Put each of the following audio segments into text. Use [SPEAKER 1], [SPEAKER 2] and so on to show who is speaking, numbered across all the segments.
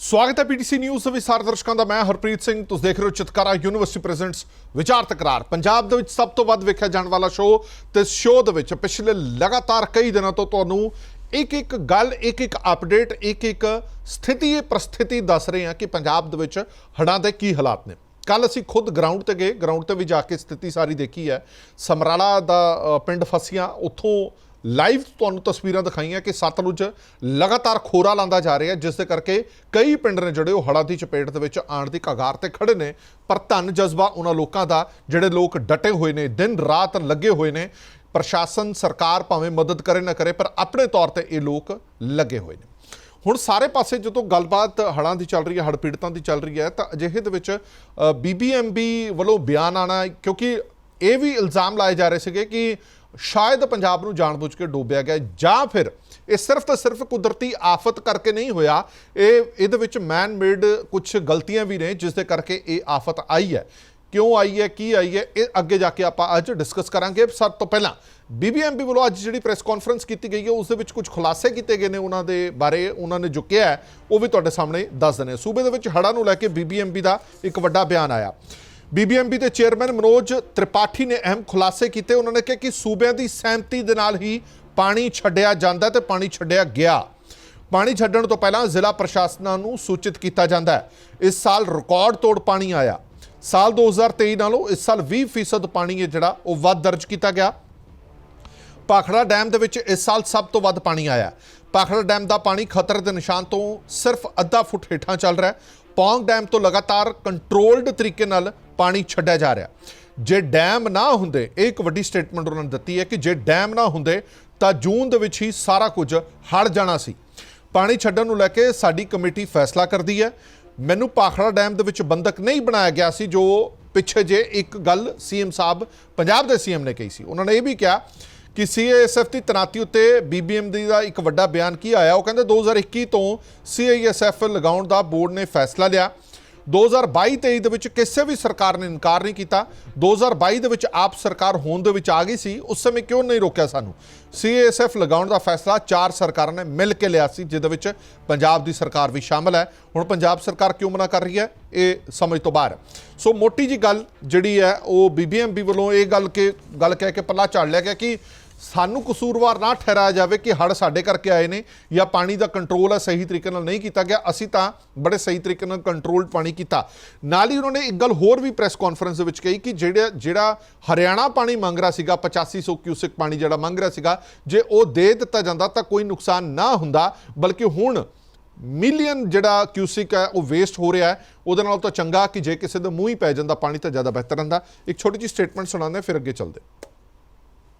[SPEAKER 1] ਸਵਾਗਤ ਹੈ PTC news ਦੇ ਸਾਰੇ ਦਰਸ਼ਕਾਂ ਦਾ। ਮੈਂ ਹਰਪ੍ਰੀਤ ਸਿੰਘ, ਤੁਸੀਂ ਦੇਖ ਰਹੇ ਹੋ ਚਿਤਕਾਰਾ ਯੂਨੀਵਰਸਿਟੀ ਪ੍ਰੈਜ਼ੈਂਟਸ ਵਿਚਾਰ ਤਕਰਾਰ। ਪੰਜਾਬ ਦੇ ਵਿੱਚ ਸਭ ਤੋਂ ਵੱਧ ਵੇਖਿਆ ਜਾਣ ਵਾਲਾ ਸ਼ੋਅ ਤੇ ਸ਼ੋਅ ਦੇ ਵਿੱਚ ਪਿਛਲੇ ਲਗਾਤਾਰ ਕਈ ਦਿਨਾਂ ਤੋਂ ਤੁਹਾਨੂੰ ਇੱਕ ਇੱਕ ਗੱਲ ਇੱਕ ਇੱਕ ਅਪਡੇਟ ਇੱਕ ਇੱਕ ਸਥਿਤੀ ਇਹ ਪ੍ਰਸਥਿਤੀ ਦੱਸ ਰਹੇ ਹਾਂ ਕਿ ਪੰਜਾਬ ਦੇ ਵਿੱਚ ਹੜ੍ਹਾਂ ਦੇ ਕੀ ਹਾਲਾਤ ਨੇ। ਕੱਲ ਅਸੀਂ ਖੁਦ ਗਰਾਊਂਡ ਤੇ ਗਏ। ਗਰਾਊਂਡ ਤੇ ਵੀ ਜਾ ਕੇ ਸਥਿਤੀ ਸਾਰੀ ਦੇਖੀ ਹੈ। ਸਮਰਾਲਾ ਦਾ ਪਿੰਡ ਫਸੀਆਂ, ਉੱਥੋਂ ਲਾਈਵ ਤੁਹਾਨੂੰ ਤਸਵੀਰਾਂ ਦਿਖਾਈਆਂ ਕਿ ਸਤਲੁਜ ਲਗਾਤਾਰ ਖੋਰਾ ਲਾਂਦਾ ਜਾ ਰਿਹਾ, ਜਿਸ ਦੇ ਕਰਕੇ ਕਈ ਪਿੰਡ ਨੇ ਜਿਹੜੇ ਉਹ ਹੜ੍ਹਾਂ ਦੀ ਚਪੇਟ ਦੇ ਵਿੱਚ ਆਉਣ ਦੀ ਕਗਾਰ ਤੇ ਖੜੇ ਨੇ। ਪਰ ਧੰਨ ਜਜ਼ਬਾ ਉਹਨਾਂ ਲੋਕਾਂ ਦਾ, ਜਿਹੜੇ ਲੋਕ ਡਟੇ ਹੋਏ ਨੇ, ਦਿਨ ਰਾਤ ਲੱਗੇ ਹੋਏ ਨੇ। ਪ੍ਰਸ਼ਾਸਨ, ਸਰਕਾਰ ਭਾਵੇਂ ਮਦਦ ਕਰੇ ਨਾ ਕਰੇ, ਪਰ ਆਪਣੇ ਤੌਰ ਤੇ ਇਹ ਲੋਕ ਲੱਗੇ ਹੋਏ ਨੇ। ਹੁਣ ਸਾਰੇ ਪਾਸੇ ਜਦੋਂ ਗੱਲਬਾਤ ਹੜ੍ਹਾਂ ਦੀ ਚੱਲ ਰਹੀ ਹੈ, ਹੜ੍ਹ ਪੀੜਤਾਂ ਦੀ ਚੱਲ ਰਹੀ ਹੈ, ਤਾਂ ਅਜਿਹੇ ਦੇ ਵਿੱਚ ਬੀਬੀਐਮਬੀ ਵੱਲੋਂ ਬਿਆਨ ਆਣਾ ਕਿਉਂਕਿ ਇਹ ਵੀ ਇਲਜ਼ਾਮ ਲਾਏ ਜਾ ਰਹੇ ਸੀਗੇ ਕਿ ਸ਼ਾਇਦ ਪੰਜਾਬ ਨੂੰ ਜਾਣਬੁੱਝ ਕੇ ਡੋਬਿਆ ਗਿਆ ਜਾਂ ਫਿਰ ਇਹ ਸਿਰਫ ਤਾਂ ਸਿਰਫ ਕੁਦਰਤੀ ਆਫਤ ਕਰਕੇ ਨਹੀਂ ਹੋਇਆ। ਇਹ, ਇਹਦੇ ਵਿੱਚ ਮੈਨ ਮੇਡ ਕੁਝ ਗਲਤੀਆਂ ਵੀ ਨੇ, ਜਿਸ ਦੇ ਕਰਕੇ ਇਹ ਆਫਤ ਆਈ ਹੈ। ਕਿਉਂ ਆਈ ਹੈ, ਕੀ ਆਈ ਹੈ, ਇਹ ਅੱਗੇ ਜਾ ਕੇ ਆਪਾਂ ਅੱਜ ਡਿਸਕਸ ਕਰਾਂਗੇ। ਸਭ ਤੋਂ ਪਹਿਲਾਂ ਬੀਬੀਐਮਬੀ ਵੱਲੋਂ ਅੱਜ ਜਿਹੜੀ ਪ੍ਰੈਸ ਕਾਨਫਰੰਸ ਕੀਤੀ ਗਈ ਹੈ, ਉਸ ਦੇ ਵਿੱਚ ਕੁਝ ਖੁਲਾਸੇ ਕੀਤੇ ਗਏ ਨੇ ਉਹਨਾਂ ਦੇ ਬਾਰੇ ਉਹਨਾਂ ਨੇ ਜੋ ਕਿਹਾ ਉਹ ਵੀ ਤੁਹਾਡੇ ਸਾਹਮਣੇ ਦੱਸ ਦਨੇ ਸੂਬੇ ਦੇ ਵਿੱਚ ਹੜ੍ਹਾਂ ਨੂੰ ਲੈ ਕੇ ਬੀਬੀਐਮਬੀ ਦਾ ਇੱਕ ਵੱਡਾ ਬਿਆਨ ਆਇਆ। ਬੀਬੀਐਮਬੀ ਦੇ ਚੇਅਰਮੈਨ ਮਨੋਜ ਤ੍ਰਿਪਾਠੀ ਨੇ ਅਹਿਮ ਖੁਲਾਸੇ ਕੀਤੇ। ਉਹਨਾਂ ਨੇ ਕਿਹਾ ਕਿ ਸੂਬਿਆਂ ਦੀ ਸਹਿਮਤੀ ਦੇ ਨਾਲ ਹੀ ਪਾਣੀ ਛੱਡਿਆ ਜਾਂਦਾ ਤੇ ਪਾਣੀ ਛੱਡਿਆ ਗਿਆ। ਪਾਣੀ ਛੱਡਣ ਤੋਂ ਪਹਿਲਾਂ ਜ਼ਿਲ੍ਹਾ ਪ੍ਰਸ਼ਾਸਨਾਂ ਨੂੰ ਸੂਚਿਤ ਕੀਤਾ ਜਾਂਦਾ ਹੈ। ਇਸ ਸਾਲ ਰਿਕਾਰਡ ਤੋੜ ਪਾਣੀ ਆਇਆ। ਸਾਲ 2023 ਨਾਲੋਂ ਇਸ ਸਾਲ 20% ਪਾਣੀ ਹੈ ਜਿਹੜਾ, ਉਹ ਵੱਧ ਦਰਜ ਕੀਤਾ ਗਿਆ। ਭਾਖੜਾ ਡੈਮ ਦੇ ਵਿੱਚ ਇਸ ਸਾਲ ਸਭ ਤੋਂ ਵੱਧ ਪਾਣੀ ਆਇਆ ਭਾਖੜਾ ਡੈਮ ਦਾ ਪਾਣੀ ਖਤਰੇ ਦੇ ਨਿਸ਼ਾਨ ਤੋਂ ਸਿਰਫ ਅੱਧਾ ਫੁੱਟ ਹੇਠਾਂ ਚੱਲ ਰਿਹਾ ਹੈ। ਪੌਂਗ ਡੈਮ ਤੋਂ ਲਗਾਤਾਰ ਕੰਟਰੋਲਡ ਤਰੀਕੇ ਨਾਲ ਪਾਣੀ ਛੱਡਿਆ ਜਾ ਰਿਹਾ। ਜੇ ਡੈਮ ਨਾ ਹੁੰਦੇ, ਇਹ ਇੱਕ ਵੱਡੀ ਸਟੇਟਮੈਂਟ ਉਹਨਾਂ ਨੇ ਦਿੱਤੀ ਹੈ ਕਿ ਜੇ ਡੈਮ ਨਾ ਹੁੰਦੇ, ਤਾਂ ਜੂਨ ਦੇ ਵਿੱਚ ਹੀ ਸਾਰਾ ਕੁਝ ਹੜ ਜਾਣਾ ਸੀ। ਪਾਣੀ ਛੱਡਣ ਨੂੰ ਲੈ ਕੇ ਸਾਡੀ ਕਮੇਟੀ ਫੈਸਲਾ ਕਰਦੀ ਹੈ। ਮੈਨੂੰ ਭਾਖੜਾ ਡੈਮ ਦੇ ਵਿੱਚ ਬੰਦਕ ਨਹੀਂ ਬਣਾਇਆ ਗਿਆ ਸੀ, ਜੋ ਪਿੱਛੇ ਜੇ ਇੱਕ ਗੱਲ ਸੀਐਮ ਸਾਹਿਬ, ਪੰਜਾਬ ਦੇ ਸੀਐਮ ਨੇ ਕਹੀ ਸੀ। ਉਹਨਾਂ ਨੇ ਇਹ ਵੀ ਕਿਹਾ ਕਿ ਸੀਆਈਐਸਐਫ ਦੀ ਤਨਾਤੀ ਉੱਤੇ ਬੀਬੀਐਮ ਦਾ ਇੱਕ ਵੱਡਾ ਬਿਆਨ ਕੀ ਆਇਆ, ਉਹ ਕਹਿੰਦੇ 2021 ਤੋਂ ਸੀਆਈਐਸਐਫ ਲਗਾਉਣ ਦਾ ਬੋਰਡ ਨੇ ਫੈਸਲਾ ਲਿਆ। 2022-23 ਦੇ ਵਿੱਚ ਕਿਸੇ ਵੀ ਸਰਕਾਰ ਨੇ ਇਨਕਾਰ ਨਹੀਂ ਕੀਤਾ। 2022 ਦੇ ਵਿੱਚ ਆਪ ਸਰਕਾਰ ਹੋਣ ਦੇ ਵਿੱਚ ਆ ਗਈ ਸੀ। ਉਸ ਸਮੇਂ ਕਿਉਂ ਨਹੀਂ ਰੋਕਿਆ ਸਾਨੂੰ? ਸੀਐਸਐਫ ਲਗਾਉਣ ਦਾ ਫੈਸਲਾ ਚਾਰ ਸਰਕਾਰਾਂ ਨੇ ਮਿਲ ਕੇ ਲਿਆ ਸੀ, ਜਿਹਦੇ ਵਿੱਚ ਪੰਜਾਬ ਦੀ ਸਰਕਾਰ ਵੀ ਸ਼ਾਮਲ ਹੈ। ਹੁਣ ਪੰਜਾਬ ਸਰਕਾਰ ਕਿਉਂ ਮਨਾ ਕਰ ਰਹੀ ਹੈ? ਇਹ ਸਮਝ ਤੋਂ ਬਾਹਰ ਸੋ ਮੋਟੀ ਜੀ ਗੱਲ ਜਿਹੜੀ ਹੈ, ਉਹ ਬੀਬੀਐਮਬੀ ਵੱਲੋਂ ਇਹ ਗੱਲ ਕਿ, ਗੱਲ ਕਹਿ ਕੇ ਪੱਲਾ ਝਾੜ ਲਿਆ ਗਿਆ ਕਿ ਸਾਨੂੰ ਕਸੂਰਵਾਰ ਨਾ ਠਹਿਰਾਇਆ ਜਾਵੇ ਕਿ ਹੜ ਸਾਡੇ ਕਰਕੇ ਆਏ ਨੇ ਜਾਂ ਪਾਣੀ ਦਾ ਕੰਟਰੋਲ ਹੈ ਸਹੀ ਤਰੀਕੇ ਨਾਲ ਨਹੀਂ ਕੀਤਾ ਗਿਆ ਅਸੀਂ ਤਾਂ ਬੜੇ ਸਹੀ ਤਰੀਕੇ ਨਾਲ ਕੰਟਰੋਲਡ ਪਾਣੀ ਕੀਤਾ। ਨਾਲ ਹੀ ਉਹਨਾਂ ਨੇ ਇੱਕ ਗੱਲ ਹੋਰ ਵੀ ਪ੍ਰੈਸ ਕਾਨਫਰੰਸ ਦੇ ਵਿੱਚ ਕਹੀ ਕਿ ਜਿਹੜਾ ਜਿਹੜਾ ਹਰਿਆਣਾ ਪਾਣੀ ਮੰਗ ਰਿਹਾ ਸੀਗਾ 8500 ਕਿਊਸਿਕ ਪਾਣੀ ਜਿਹੜਾ ਮੰਗ ਰਿਹਾ ਸੀਗਾ ਜੇ ਉਹ ਦੇ ਦਿੱਤਾ ਜਾਂਦਾ ਤਾਂ ਕੋਈ ਨੁਕਸਾਨ ਨਾ ਹੁੰਦਾ ਬਲਕਿ ਹੁਣ ਮਿਲੀਅਨ ਜਿਹੜਾ ਕਿਊਸਿਕ ਹੈ ਉਹ ਵੇਸਟ ਹੋ ਰਿਹਾ ਹੈ ਉਹਦੇ ਨਾਲ ਤਾਂ ਚੰਗਾ ਕਿ ਜੇ ਕਿਸੇ ਦੇ ਮੂੰਹ ਹੀ ਪੈ ਜਾਂਦਾ ਪਾਣੀ ਤਾਂ ਜ਼ਿਆਦਾ ਬਿਹਤਰ ਹੁੰਦਾ ਇੱਕ ਛੋਟੀ ਜਿਹੀ ਸਟੇਟਮੈਂਟ ਸੁਣਾਉਂਦੇ ਹਾਂ, ਫਿਰ ਅੱਗੇ ਚੱਲਦੇ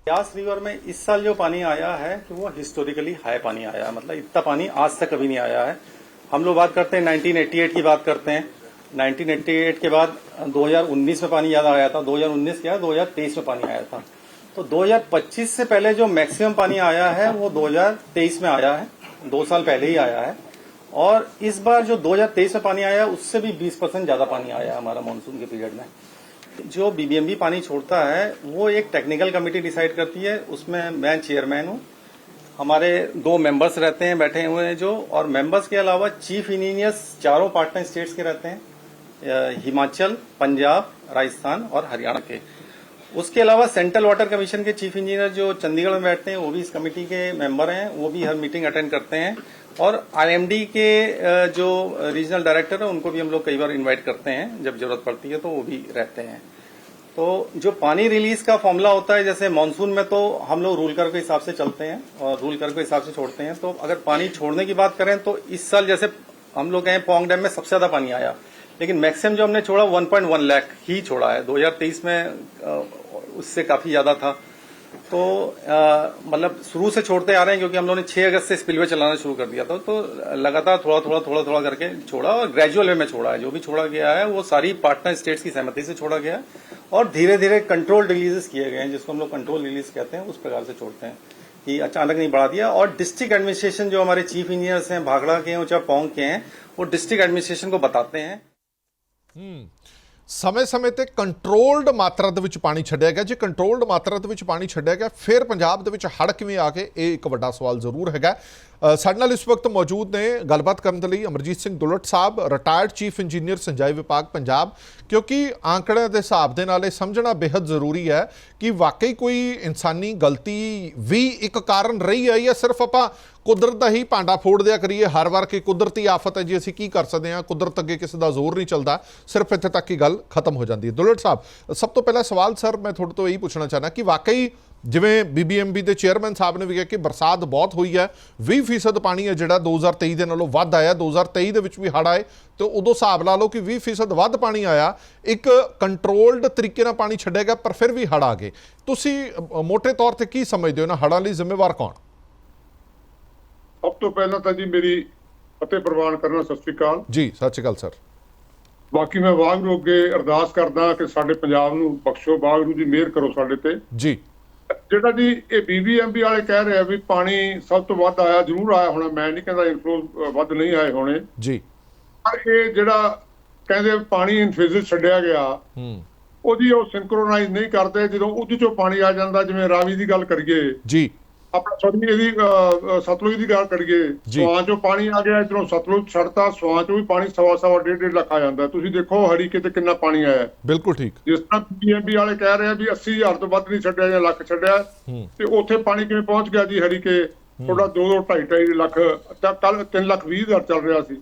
[SPEAKER 2] ब्यास रिवर में इस साल जो पानी आया है कि वो हिस्टोरिकली हाई पानी आया है। मतलब इतना पानी आज तक कभी नहीं आया है। हम लोग बात करते हैं 1988 की बात करते हैं। 1988 के बाद 2019 में पानी ज़्यादा आया था। 2019 के बाद 2023 में पानी आया था। तो 2025 से पहले जो मैक्सिमम पानी आया है, वो 2023 में आया है। दो साल पहले ही आया है। और इस बार जो 2023 में पानी आया, उससे भी 20 परसेंट ज़्यादा पानी आया है हमारा मानसून के पीरियड में। जो बीबीएमबी पानी छोड़ता है, वो एक टेक्निकल कमेटी डिसाइड करती है। उसमें मैं चेयरमैन हूँ। हमारे दो मेंबर्स रहते हैं, बैठे हुए हैं जो। और मेंबर्स के अलावा चीफ इंजीनियर्स चारों पार्टनर स्टेट्स के रहते हैं। हिमाचल, पंजाब, राजस्थान और हरियाणा के। उसके अलावा सेंट्रल वाटर कमीशन के चीफ इंजीनियर जो चंडीगढ़ में बैठते हैं, वो भी इस कमेटी के मेंबर हैं। वो भी हर मीटिंग अटेंड करते हैं। और आईएमडी के जो रीजनल डायरेक्टर है, उनको भी हम लोग कई बार इनवाइट करते हैं, जब ज़रूरत पड़ती है तो वो भी रहते हैं। तो जो पानी रिलीज़ का फॉर्मूला होता है, जैसे मानसून में तो हम लोग रूल कर के हिसाब से चलते हैं, और रूल कर के हिसाब से छोड़ते हैं। तो अगर पानी छोड़ने की बात करें तो इस साल जैसे हम लोग कहें पोंग डैम में, सबसे ज़्यादा पानी आया। लेकिन मैक्सिमम जो हमने छोड़ा 1.1 लाख ही छोड़ा है। 2023 में उससे काफ़ी ज़्यादा था। तो मतलब शुरू से छोड़ते आ रहे हैं क्योंकि हम लोगों ने 6 अगस्त से स्पिलवे चलाना शुरू कर दिया था। तो लगातार थोड़ा थोड़ा थोड़ा थोड़ा करके छोड़ा और ग्रेजुअल वे में छोड़ा है। जो भी छोड़ा गया है, वो सारी पार्टनर स्टेट्स की सहमति से छोड़ा गया और धीरे धीरे कंट्रोल रिलीजेस किए गए हैं, जिसको हम लोग कंट्रोल रिलीज़ कहते हैं, उस प्रकार से छोड़ते हैं कि अचानक नहीं बढ़ा दिया। और डिस्ट्रिक्ट एडमिनिस्ट्रेशन जो हमारे चीफ इंजीनियर्स हैं भागड़ा के हैं, चाहे पोंग के हैं, वो डिस्ट्रिक्ट एडमिनिस्ट्रेशन को बताते हैं।
[SPEAKER 1] ਸਮੇਂ-ਸਮੇਂ ਤੇ ਕੰਟਰੋਲਡ ਮਾਤਰਾ ਦੇ ਵਿੱਚ ਪਾਣੀ ਛੱਡਿਆ ਗਿਆ। ਜੇ ਕੰਟਰੋਲਡ ਮਾਤਰਾ ਦੇ ਵਿੱਚ ਪਾਣੀ ਛੱਡਿਆ ਗਿਆ, ਫਿਰ ਪੰਜਾਬ ਦੇ ਵਿੱਚ ਹੜ੍ਹ ਕਿਵੇਂ ਆ ਗਏ? ਇਹ ਇੱਕ ਵੱਡਾ ਸਵਾਲ ਜ਼ਰੂਰ ਹੈਗਾ। ਸਾਡੇ ਨਾਲ ਇਸ ਵਕਤ ਮੌਜੂਦ ਨੇ ਗੱਲਬਾਤ ਕਰਨ ਦੇ ਲਈ Amarjit Singh Dulat Sahib retired chief engineer ਸਿੰਜਾਈ ਵਿਭਾਗ, ਪੰਜਾਬ। ਕਿਉਂਕਿ ਆંકੜਿਆਂ ਦੇ ਹਿਸਾਬ ਦੇ ਨਾਲ ਇਹ ਸਮਝਣਾ ਬੇहद ਜ਼ਰੂਰੀ ਹੈ ਕਿ ਵਾਕਈ ਕੋਈ ਇਨਸਾਨੀ ਗਲਤੀ ਵੀ ਇੱਕ ਕਾਰਨ ਰਹੀ ਹੈ ਜਾਂ ਸਿਰਫ ਆਪਾਂ ਕੁਦਰਤ ਦਾ ਹੀ ਭਾਂਡਾ ਫੋੜ ਦਿਆ ਕਰੀਏ, ਹਰ ਵਾਰ ਕਿ ਕੁਦਰਤੀ ਆਫਤ ਹੈ ਜੀ, ਅਸੀਂ ਕੀ ਕਰ ਸਕਦੇ ਹਾਂ? ਕੁਦਰਤ ਅੱਗੇ ਕਿਸੇ ਦਾ ਜ਼ੋਰ ਨਹੀਂ ਚੱਲਦਾ। ਸਿਰਫ ਇੱਥੇ ਤੱਕ ਹੀ ਗੱਲ ਖਤਮ ਹੋ ਜਾਂਦੀ ਹੈ। ਦੁਲਟ ਸਾਹਿਬ, ਸਭ ਤੋਂ ਪਹਿਲਾਂ ਸਵਾਲ, ਸਰ, ਮੈਂ ਤੁਹਾਡੇ ਤੋਂ ਇਹੀ ਪੁੱਛਣਾ ਚਾਹਨਾ ਕਿ ਵਾਕਈ ਜਿਵੇਂ ਬੀਬੀਐਮਬੀ ਦੇ ਚੇਅਰਮੈਨ ਸਾਹਿਬ ਨੇ ਵੀ ਕਿਹਾ ਕਿ ਬਰਸਾਤ ਬਹੁਤ ਹੋਈ ਹੈ 20% ਪਾਣੀ ਹੈ ਜਿਹੜਾ 2023 ਦੇ ਨਾਲੋਂ ਵੱਧ ਆਇਆ 2023 ਦੇ ਵਿੱਚ ਵੀ ਹੜ੍ਹ ਆਏ ਤੇ ਉਦੋਂ ਹਿਸਾਬ ਲਾ ਲਓ ਕਿ 20% ਵੱਧ ਪਾਣੀ ਆਇਆ ਇੱਕ ਕੰਟਰੋਲਡ ਤਰੀਕੇ ਨਾਲ ਪਾਣੀ ਛੱਡਿਆ ਗਿਆ ਪਰ ਫਿਰ ਵੀ ਹੜ੍ਹ ਆ ਗਏ। ਤੁਸੀਂ ਮੋٹے ਤੌਰ ਤੇ ਕੀ ਸਮਝਦੇ ਹੋ? ਨਾ ਹੜ੍ਹਾਂ ਲਈ ਜ਼ਿੰਮੇਵਾਰ ਕੌਣ?
[SPEAKER 3] ਸਭ ਤੋਂ ਪਹਿਲਾਂ ਤਾਂ ਜੀ ਮੇਰੀ ਫਤਿਹ ਪ੍ਰਵਾਨ ਕਰਨਾ ਸਤਿ ਸ੍ਰੀ ਅਕਾਲ।
[SPEAKER 1] ਜੀ ਸਤਿ ਸ਼੍ਰੀ ਅਕਾਲ ਸਰ।
[SPEAKER 3] ਬਾਕੀ ਮੈਂ ਵਾਹਿਗੁਰੂ ਅੱਗੇ ਅਰਦਾਸ ਕਰਦਾ ਕਿ ਸਾਡੇ ਪੰਜਾਬ ਨੂੰ ਬਖਸ਼ੋ ਵਾਹਿਗੁਰੂ ਜੀ ਮਿਹਰ ਕਰੋ ਸਾਡੇ ਤੇ।
[SPEAKER 1] ਜੀ।
[SPEAKER 3] ਜਿਹੜਾ ਜੀ ਇਹ ਬੀਬੀਐਮਬੀ ਵਾਲੇ ਕਹਿ ਰਹੇ ਆ ਵੀ ਪਾਣੀ ਸਭ ਤੋਂ ਵੱਧ ਆਇਆ ਜ਼ਰੂਰ ਆਇਆ ਹੋਣਾ ਮੈਂ ਨਹੀਂ ਕਹਿੰਦਾ ਇਨਫਲੋ ਵੱਧ ਨਹੀਂ ਆਏ ਹੋਣੇ।
[SPEAKER 1] ਜੀ।
[SPEAKER 3] ਪਰ ਇਹ ਜਿਹੜਾ ਕਹਿੰਦੇ ਪਾਣੀ ਇਨਫਿਜ਼ਿਟ ਛੱਡਿਆ ਗਿਆ
[SPEAKER 1] ਹੂੰ।
[SPEAKER 3] ਉਹਦੀ ਉਹ ਸਿੰਕਰੋਨਾਈਜ਼ ਨਹੀਂ ਕਰਦੇ ਜਦੋਂ ਉਹਦੇ ਚੋਂ ਪਾਣੀ ਆ ਜਾਂਦਾ ਜਿਵੇਂ ਰਾਵੀ ਦੀ ਗੱਲ ਕਰੀਏ।
[SPEAKER 1] ਜੀ।
[SPEAKER 3] ਆਪਣਾ ਸਤਲੁਜ ਦੀ ਅਹ, ਅਹ, ਸਤਲੁਜ ਦੀ ਗੱਲ ਕਰੀਏ। ਸਵਾਂ ਚੋਂ ਪਾਣੀ ਆ ਗਿਆ ਇਧਰੋਂ ਸਤਲੁਜ ਛੱਡਤਾ ਸਵਾਂ ਚੋਂ ਵੀ ਪਾਣੀ ਸਵਾ ਸਵਾ ਡੇਢ ਡੇਢ ਲੱਖ ਆ ਜਾਂਦਾ। ਤੁਸੀਂ ਦੇਖੋ ਹਰੀਕੇ ਤੇ ਕਿੰਨਾ ਪਾਣੀ ਆਇਆ।
[SPEAKER 1] ਬਿਲਕੁਲ ਠੀਕ।
[SPEAKER 3] ਜਿਸ ਤਰ੍ਹਾਂ ਪੀਐਮਬੀ ਵਾਲੇ ਕਹਿ ਰਹੇ ਆ ਵੀ 80000 ਤੋਂ ਵੱਧ ਨਹੀਂ ਛੱਡਿਆ ਜਾਂ ਲੱਖ ਛੱਡਿਆ। ਤੇ ਉੱਥੇ ਪਾਣੀ ਕਿਵੇਂ ਪਹੁੰਚ ਗਿਆ ਜੀ ਹਰੀਕੇ ਥੋੜਾ 2 2 2.5 2.5 ਲੱਖ ਕੱਲ 3 ਲੱਖ 20 ਹਜ਼ਾਰ ਚੱਲ ਰਿਹਾ ਸੀ।